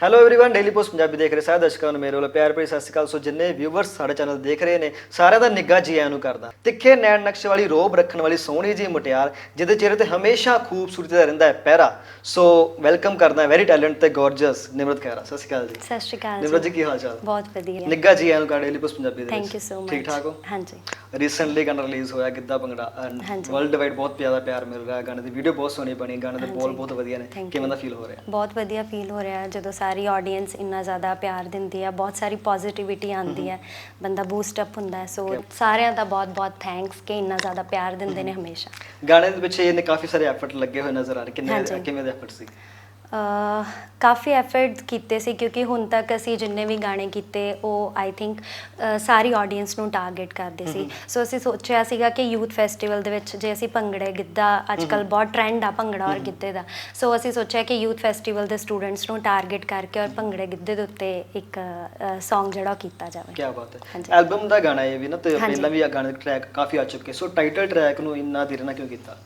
Hello everyone Daily Post Punjabi ਦੇਖ ਰਹੇ ਸਾਰੇ ਦਰਸ਼ਕਾਂ ਨੂੰ ਮੇਰੇ ਵੱਲੋਂ ਪਿਆਰ ਭਰੀ ਸਤਿ ਸ਼੍ਰੀ ਅਕਾਲ ਸੋ ਜਿੰਨੇ ਵਿਊਵਰਸ ਸਾਡੇ ਚੈਨਲ ਦੇਖ ਰਹੇ ਨੇ ਸਾਰਿਆਂ ਦਾ ਨਿੱਘਾ ਜੀ ਆਇਆਂ ਨੂੰ ਕਰਦਾ ਤਿੱਖੇ ਨੈਣ ਨਕਸ਼ ਵਾਲੀ ਰੋਬ ਰੱਖਣ ਵਾਲੀ ਸੋਹਣੀ ਜੀ ਮੁਟਿਆਰ ਜਿਹਦੇ ਚਿਹਰੇ ਤੇ ਹਮੇਸ਼ਾ ਖੂਬਸੂਰਤੀ ਦਾ ਰਹਿੰਦਾ ਹੈ ਪਹਿਰਾ ਸੋ ਵੈਲਕਮ ਕਰਦਾ ਹੈ ਵੈਰੀ ਟੈਲੈਂਟ ਤੇ ਗੋਰਜਸ ਨਿਮਰਤ ਖਹਿਰਾ ਸਤਿ ਸ਼੍ਰੀ ਅਕਾਲ ਜੀ ਸਤਿ ਸ਼੍ਰੀ ਅਕਾਲ ਨਿਮਰਤ ਜੀ ਕੀ ਹਾਲ ਚਾਲ ਬਹੁਤ ਵਧੀਆ ਨਿੱਘਾ ਜੀ ਆਇਆਂ ਨੂੰ ਕਰ ਡੇਲੀ ਪੋਸਟ ਪੰਜਾਬੀ ਦੇ ਥੈਂਕ ਵਿੱਚ। ਯੂ ਸੋ ਮਚ ਠੀਕ ਠਾਕ ਹੋ ਹਾਂਜੀ ਰੀਸੈਂਟਲੀ ਗਾਣਾ ਰਿਲੀਜ਼ ਹੋਇਆ ਗਿੱਧਾ ਭੰਗੜਾ ਹਾਂਜੀ। ਵਰਲਡ ਵਾਈਡ ਬਹੁਤ ਜ਼ਿਆਦਾ ਪਿਆਰ ਮਿਲ ਰਿਹਾ ਗਾਣੇ ਦੀ ਵੀਡੀਓ ਬਹੁਤ ਸੋਹਣੀ ਬਣੀ ਗਾਣੇ ਦੇ ਬੋਲ ਹਾਂਜੀ। ਬਹੁਤ ਵਧੀਆ ਨੇ Thank ਕਿਵੇਂ you. ਦਾ ਫੀਲ ਹੋ ਰਿਹਾ ਬਹੁਤ ਵਧੀਆ ਫੀਲ ਹੋ ਰਿਹਾ ਹੈ ਜਦੋਂ ਸਾਰੀ ਆਡੀਅנס ਇੰਨਾ ਜ਼ਿਆਦਾ ਪਿਆਰ ਦਿੰਦੀ ਹੈ ਬਹੁਤ ਸਾਰੀ ਪੋਜ਼ਿਟਿਵਿਟੀ ਆਉਂਦੀ ਹੈ ਬੰਦਾ ਬੂਸਟ ਅਪ ਹੁੰਦਾ ਹੈ ਸੋ. ਸਾਰਿਆਂ ਦਾ ਬਹੁਤ ਬਹੁਤ ਥੈਂਕਸ ਕਿ ਇੰਨਾ ਜ਼ਿਆਦਾ ਪਿਆਰ ਦਿੰਦੇ ਨੇ ਹਮੇਸ਼ਾ ਗਾਣੇ ਦੇ ਪਿੱਛੇ ਇਹਨੇ ਕਾਫੀ ਸਾਰੇ ਐਫਰਟ ਲੱਗੇ ਹੋਏ ਨਜ਼ਰ ਆ ਰਹੇ ਕਿੰਨੇ। ਕਿਵੇਂ ਦੇ ਐਫਰਟ ਸੀ ਕਾਫੀ ਐਫਰਟ ਕੀਤੇ ਸੀ ਕਿਉਂਕਿ ਹੁਣ ਤੱਕ ਅਸੀਂ ਜਿੰਨੇ ਵੀ ਗਾਣੇ ਕੀਤੇ ਉਹ ਆਈ ਥਿੰਕ ਸਾਰੀ ਆਡੀਅנס ਨੂੰ ਟਾਰਗੇਟ ਕਰਦੇ ਸੀ। ਸੋ ਅਸੀਂ ਸੋਚਿਆ ਸੀਗਾ ਕਿ ਯੂਥ ਫੈਸਟੀਵਲ ਦੇ ਵਿੱਚ ਜੇ ਅਸੀਂ ਭੰਗੜੇ ਗਿੱਧਾ ਅੱਜਕੱਲ ਬਹੁਤ ਟ੍ਰੈਂਡ ਆ ਭੰਗੜਾ ਔਰ ਗਿੱਧੇ ਦਾ। ਸੋ ਅਸੀਂ ਸੋਚਿਆ ਕਿ ਯੂਥ ਫੈਸਟੀਵਲ ਦੇ ਸਟੂਡੈਂਟਸ ਨੂੰ ਟਾਰਗੇਟ ਕਰਕੇ ਔਰ ਭੰਗੜੇ ਗਿੱਧੇ ਦੇ ਉੱਤੇ ਇੱਕ Song ਜਿਹੜਾ ਕੀਤਾ ਜਾਵੇ। ਕੀ ਬਾਤ ਹੈ। ਐਲਬਮ ਦਾ ਗਾਣਾ ਇਹ ਵੀ ਨਾ ਤੇ। ਪਹਿਲਾਂ ਵੀ ਆ ਗਾਣੇ ਦੇ ਟਰੈਕ ਕਾਫੀ ਆ ਚੁੱਕੇ। ਸੋ ਟਾਈਟਲ ਟਰੈਕ ਨੂੰ ਇੰਨਾ ਦੇਰ ਨਾਲ ਕਿਉਂ ਕੀਤਾ?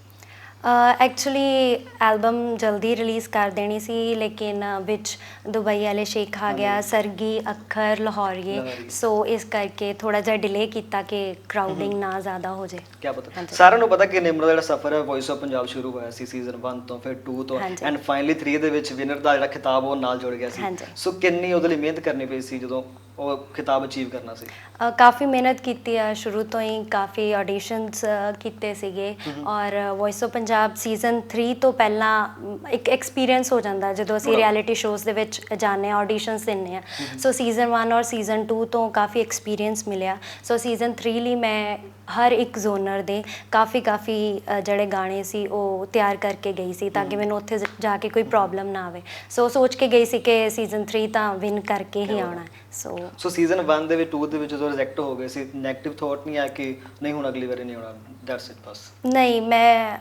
ਐਕਚੁਅਲੀ ਐਲਬਮ ਜਲਦੀ ਰਿਲੀਜ਼ ਕਰ ਦੇਣੀ ਸੀ ਲੇਕਿਨ ਵਿੱਚ ਦੁਬਈ ਵਾਲੇ ਸ਼ੇਖ ਆ ਗਿਆ ਸਰਗੀ ਅੱਖਰ ਲਾਹੌਰੀਏ। ਸੋ ਇਸ ਕਰਕੇ ਥੋੜਾ ਜਿਹਾ ਡਿਲੇ ਕੀਤਾ ਕਿ ਕਰਾਊਡਿੰਗ ਨਾ ਜ਼ਿਆਦਾ ਹੋ ਜੇ ਕੀ ਪਤਾ। ਸਾਰਿਆਂ ਨੂੰ ਪਤਾ ਕਿ ਨਿਮਰ ਦਾ ਜਿਹੜਾ ਸਫ਼ਰ ਹੈ ਵੌਇਸ ਆਫ ਪੰਜਾਬ ਸ਼ੁਰੂ ਹੋਇਆ ਸੀ ਸੀਜ਼ਨ 1 ਤੋਂ ਫਿਰ 2 ਤੋਂ। ਐਂਡ ਫਾਈਨਲੀ 3 ਦੇ ਵਿੱਚ ਵਿਨਰ ਦਾ ਜਿਹੜਾ ਖਿਤਾਬ ਉਹ ਨਾਲ ਜੁੜ ਗਿਆ ਸੀ। ਸੋ ਕਿੰਨੀ ਉਹਦੇ ਲਈ ਮਿਹਨਤ ਕਰਨੀ ਪਈ ਸੀ ਜਦੋਂ ਉਹ ਖਿਤਾਬ ਅਚੀਵ ਕਰਨਾ ਸੀ? ਅ, ਕਾਫੀ ਮਿਹਨਤ ਕੀਤੀ ਆ ਸ਼ੁਰੂ ਤੋਂ ਹੀ ਕਾਫੀ ਆਡੀਸ਼ਨਸ ਕੀਤੇ ਸੀਗੇ ਔਰ ਵੌਇਸ ਆਫ ਪੰਜਾਬ ਸੀਜ਼ਨ 3 ਤੋਂ ਪਹਿਲਾਂ ਮ, ਇੱਕ ਐਕਸਪੀਰੀਅੰਸ ਹੋ ਜਾਂਦਾ ਜਦੋਂ ਅਸੀਂ। ਰਿਐਲਿਟੀ ਸ਼ੋਜ਼ ਦੇ ਵਿੱਚ ਜਾਂਦੇ ਆ ਆਡੀਸ਼ਨਸ ਦਿੰਨੇ ਆ ਸੋ ਸੀਜ਼ਨ 1 ਔਰ ਸੀਜ਼ਨ 2 ਤੋਂ ਕਾਫੀ ਐਕਸਪੀਰੀਅੰਸ ਮਿਲਿਆ। ਸੋ ਸੀਜ਼ਨ 3 ਲਈ ਮੈਂ ਹਰ ਇੱਕ ਜ਼ੋਨਰ ਦੇ ਕਾਫੀ ਕਾਫੀ ਜਿਹੜੇ ਗਾਣੇ ਸੀ ਉਹ ਤਿਆਰ ਕਰਕੇ ਗਈ ਸੀ ਤਾਂ ਕਿ ਮੈਨੂੰ ਉੱਥੇ ਜ- ਜਾ ਕੇ ਕੋਈ ਪ੍ਰੋਬਲਮ ਨਾ ਆਵੇ। ਸੋ ਸੋਚ ਕੇ ਗਈ ਸੀ ਕਿ ਸੀਜ਼ਨ 3 ਤਾਂ ਵਿਨ ਕਰਕੇ ਹੀ ਆਉਣਾ। ਸੋ ਸੋ ਸੀਜ਼ਨ 1 ਦੇ ਵਿੱਚ 2 ਦੇ ਵਿੱਚ ਜਦੋਂ ਰਿਜੈਕਟ ਹੋ ਗਏ ਸੀ 네ਗੇਟਿਵ ਥਾਟ ਨਹੀਂ ਆਇਆ ਕਿ ਨਹੀਂ ਹੁਣ ਅਗਲੀ ਵਾਰੀ ਨਹੀਂ ਹੋਣਾ ਦੈਟਸ ਇਟ ਬਸ। ਨਹੀਂ ਮੈਂ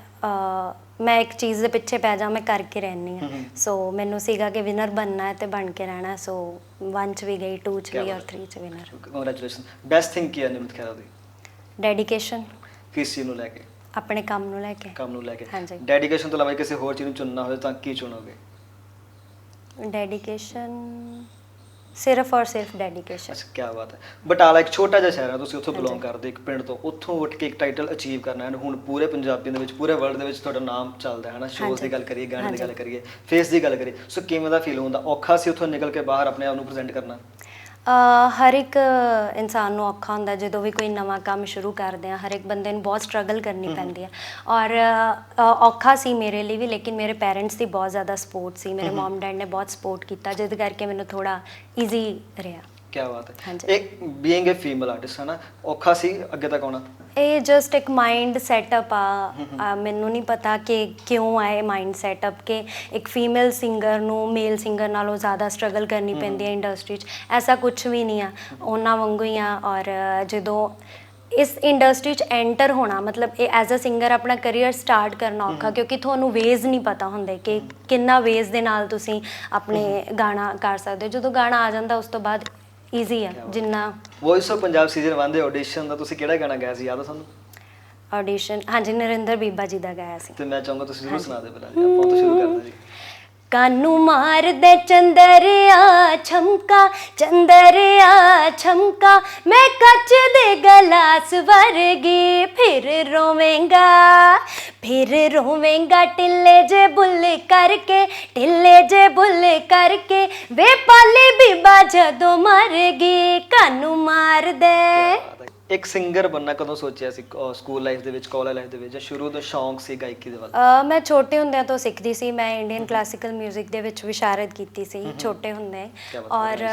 ਮੈਂ ਇੱਕ ਚੀਜ਼ ਦੇ ਪਿੱਛੇ ਪੈ ਜਾ ਮੈਂ ਕਰਕੇ ਰਹਿਣੀ ਆ। ਸੋ ਮੈਨੂੰ ਸੀਗਾ ਕਿ ਵਿਨਰ ਬਣਨਾ ਹੈ ਤੇ ਬਣ ਕੇ ਰਹਿਣਾ। ਸੋ 1 ਚ ਵੀ ਗਈ 2 ਚ ਵੀ ਔਰ ਬਾਤ 3 ਚ ਵਿਨਰ ਕੰਗ੍ਰੈਚੁਲੇਸ਼ਨ ਬੈਸਟ ਥਿੰਗ ਕੀ ਹੈ ਨਿਮਰਤ ਖਹਿਰਾ ਦੀ? ਡੈਡੀਕੇਸ਼ਨ ਕਿਸ ਚੀਜ਼ ਨੂੰ ਲੈ ਕੇ? ਆਪਣੇ ਕੰਮ ਨੂੰ ਲੈ ਕੇ। ਕੰਮ ਨੂੰ ਲੈ ਕੇ। ਹਾਂਜੀ। ਡੈਡੀਕੇਸ਼ਨ ਤੋਂ ਇਲਾਵਾ ਕਿਸੇ ਹੋਰ ਚੀਜ਼ ਨੂੰ ਚੁਣਨਾ ਹੋਵੇ ਤਾਂ ਕੀ ਚੁਣੋਗੇ? ਡੈਡੀਕੇਸ਼ਨ ਸਿਰਫ ਔਰ ਸਿਰਫ ਡੈਡੀਕੇਸ਼ਨ ਅੱਛਾ ਕੀ ਬਾਤ ਹੈ। ਬਟਾਲਾ ਇੱਕ ਛੋਟਾ ਜਿਹਾ ਸ਼ਹਿਰ ਹੈ ਤੁਸੀਂ ਉੱਥੋਂ। ਬਿਲੋਂਗ ਕਰਦੇ ਇੱਕ ਪਿੰਡ ਤੋਂ। ਉੱਥੋਂ ਉੱਠ ਕੇ ਇੱਕ ਟਾਈਟਲ ਅਚੀਵ ਕਰਨਾ ਹੈ ਹੁਣ ਪੂਰੇ ਪੰਜਾਬੀਆਂ ਦੇ ਵਿੱਚ ਪੂਰੇ ਵਰਲਡ ਦੇ ਵਿੱਚ ਤੁਹਾਡਾ ਨਾਮ ਚੱਲਦਾ ਹੈ ਨਾ। ਸ਼ੋਜ਼ ਹਾਂਜੀ। ਦੀ ਗੱਲ ਕਰੀਏ ਗਾਣੇ ਦੀ ਗੱਲ। ਕਰੀਏ ਫੇਸ ਦੀ ਗੱਲ ਕਰੀਏ। ਸੋ ਕਿਵੇਂ ਦਾ ਫੀਲ ਹੁੰਦਾ? ਔਖਾ ਸੀ ਉੱਥੋਂ ਨਿਕਲ ਕੇ ਬਾਹਰ ਆਪਣੇ ਆਪ ਨੂੰ ਪ੍ਰੈਜ਼ੈਂਟ ਕਰਨਾ? ਹਰ ਇੱਕ ਇਨਸਾਨ ਨੂੰ ਔਖਾ ਹੁੰਦਾ ਜਦੋਂ ਵੀ ਕੋਈ ਨਵਾਂ ਕੰਮ ਸ਼ੁਰੂ ਕਰਦੇ ਆ ਹਰ ਇੱਕ ਬੰਦੇ ਨੂੰ ਬਹੁਤ ਸਟਰਗਲ ਕਰਨੀ ਪੈਂਦੀ ਹੈ ਔਰ ਔਖਾ ਸੀ ਮੇਰੇ ਲਈ ਵੀ ਲੇਕਿਨ ਮੇਰੇ ਪੈਰੈਂਟਸ ਦੀ ਬਹੁਤ ਜ਼ਿਆਦਾ ਸਪੋਰਟ ਸੀ। ਮੇਰੇ ਮਮ ਡੈਡ ਨੇ ਬਹੁਤ ਸਪੋਰਟ ਕੀਤਾ ਜਿਸ ਕਰਕੇ ਮੈਨੂੰ ਥੋੜਾ ਈਜ਼ੀ ਰਿਹਾ। ਕੀ ਬਾਤ ਹੈ। ਹਾਂਜੀ। ਇੱਕ ਬੀਇੰਗ ਅ ਫੀਮੇਲ ਆਰਟਿਸਟ ਹੈ ਨਾ ਔਖਾ ਸੀ? ਅੱਗੇ ਤੱਕ ਆਉਣਾ ਇਹ ਜਸਟ ਇੱਕ ਮਾਈਂਡ ਸੈਟਅਪ ਆ। ਆ, ਮੈਨੂੰ ਨਹੀਂ ਪਤਾ ਕਿ ਕਿਉਂ ਆਏ ਮਾਈਂਡ ਸੈਟਅਪ ਕਿ ਇੱਕ ਫੀਮੇਲ ਸਿੰਗਰ ਨੂੰ ਮੇਲ ਸਿੰਗਰ ਨਾਲੋਂ ਜ਼ਿਆਦਾ ਸਟਰਗਲ ਕਰਨੀ ਪੈਂਦੀ ਹੈ ਇੰਡਸਟਰੀ 'ਚ। ਐਸਾ ਕੁਝ ਵੀ ਨਹੀਂ ਆ। ਉਹਨਾਂ ਵਾਂਗੂ ਹੀ ਆ ਔਰ ਜਦੋਂ ਇਸ ਇੰਡਸਟਰੀ 'ਚ ਐਂਟਰ ਹੋਣਾ ਮਤਲਬ ਇਹ ਐਜ਼ ਅ ਸਿੰਗਰ ਆਪਣਾ ਕੈਰੀਅਰ ਸਟਾਰਟ ਕਰਨਾ ਔਖਾ ਕਿਉਂਕਿ ਤੁਹਾਨੂੰ ਵੇਜ਼ ਨਹੀਂ ਪਤਾ ਹੁੰਦੇ ਕਿ ਕਿੰਨਾ ਵੇਜ਼ ਦੇ ਨਾਲ ਤੁਸੀਂ ਆਪਣੇ ਗਾਣਾ ਕਰ ਸਕਦੇ ਹੋ। ਜਦੋਂ ਗਾਣਾ ਆ ਜਾਂਦਾ ਉਸ ਤੋਂ ਬਾਅਦ ਈਜ਼ੀ ਆ। ਜਿੰਨਾ ਵੌਇਸ ਆਫ ਪੰਜਾਬ ਸੀਜ਼ਨ 1 ਦੇ ਆਡੀਸ਼ਨ ਦਾ ਤੁਸੀਂ ਕਿਹੜਾ ਗਾਣਾ ਗਾਇਆ ਸੀ ਯਾਦ ਹੈ ਤੁਹਾਨੂੰ ਆਡੀਸ਼ਨ ਹਾਂਜੀ ਨਰਿੰਦਰ ਬੀਬਾ ਜੀ ਦਾ ਗਾਇਆ ਸੀ ਤੇ ਮੈਂ ਚਾਹੂੰਗਾ ਤੁਸੀਂ ਜ਼ਰੂਰ। ਸੁਣਾ ਦਿਓ ਪਹਿਲਾਂ ਆਪਾਂ ਤੋਂ ਸ਼ੁਰੂ ਕਰਦੇ ਜੀ ਕਾਨੂੰ ਮਾਰਦੇ ਚੰਦਰਿਆ ਛਮਕਾ ਚੰਦਰਿਆ ਛਮਕਾ ਮੈਂ ਕੱਚ ਦੇ ਗਲਾਸ ਵਰਗੀ ਫਿਰ ਰੋਵੇਂਗਾ ਫਿਰ ਰੋਵੇਂਗਾ ਟਿੱਲੇ ਜੇ ਬੁੱਲ ਕਰਕੇ ਟਿੱਲੇ ਜੇ ਬੁੱਲ ਕਰਕੇ ਵੇ ਪਾਲੀ ਬੀਬਾ ਜਦੋਂ ਮਰ ਗਈ ਕਾਨੂੰ ਮਾਰਦੇ ਇੱਕ ਸਿੰਗਰ ਬੰਨਾ ਕਦੋਂ ਸੋਚਿਆ ਸੀ ਸਕੂਲ ਲਾਈਫ ਦੇ ਵਿੱਚ ਕਾਲਜ ਲਾਈਫ ਦੇ ਵਿੱਚ ਜਾਂ ਸ਼ੁਰੂ ਤੋਂ ਸ਼ੌਂਕ ਸੀ ਗਾਇਕੀ ਦੇ ਵੱਲ? ਮੈਂ ਛੋਟੇ ਹੁੰਦਿਆਂ ਤੋਂ ਸਿੱਖਦੀ ਸੀ। ਮੈਂ ਇੰਡੀਅਨ ਕਲਾਸੀਕਲ 뮤직 ਦੇ ਵਿੱਚ ਵਿਸ਼ਾਰਦ ਕੀਤੀ ਸੀ ਛੋਟੇ ਹੁੰਦੇ। ਔਰ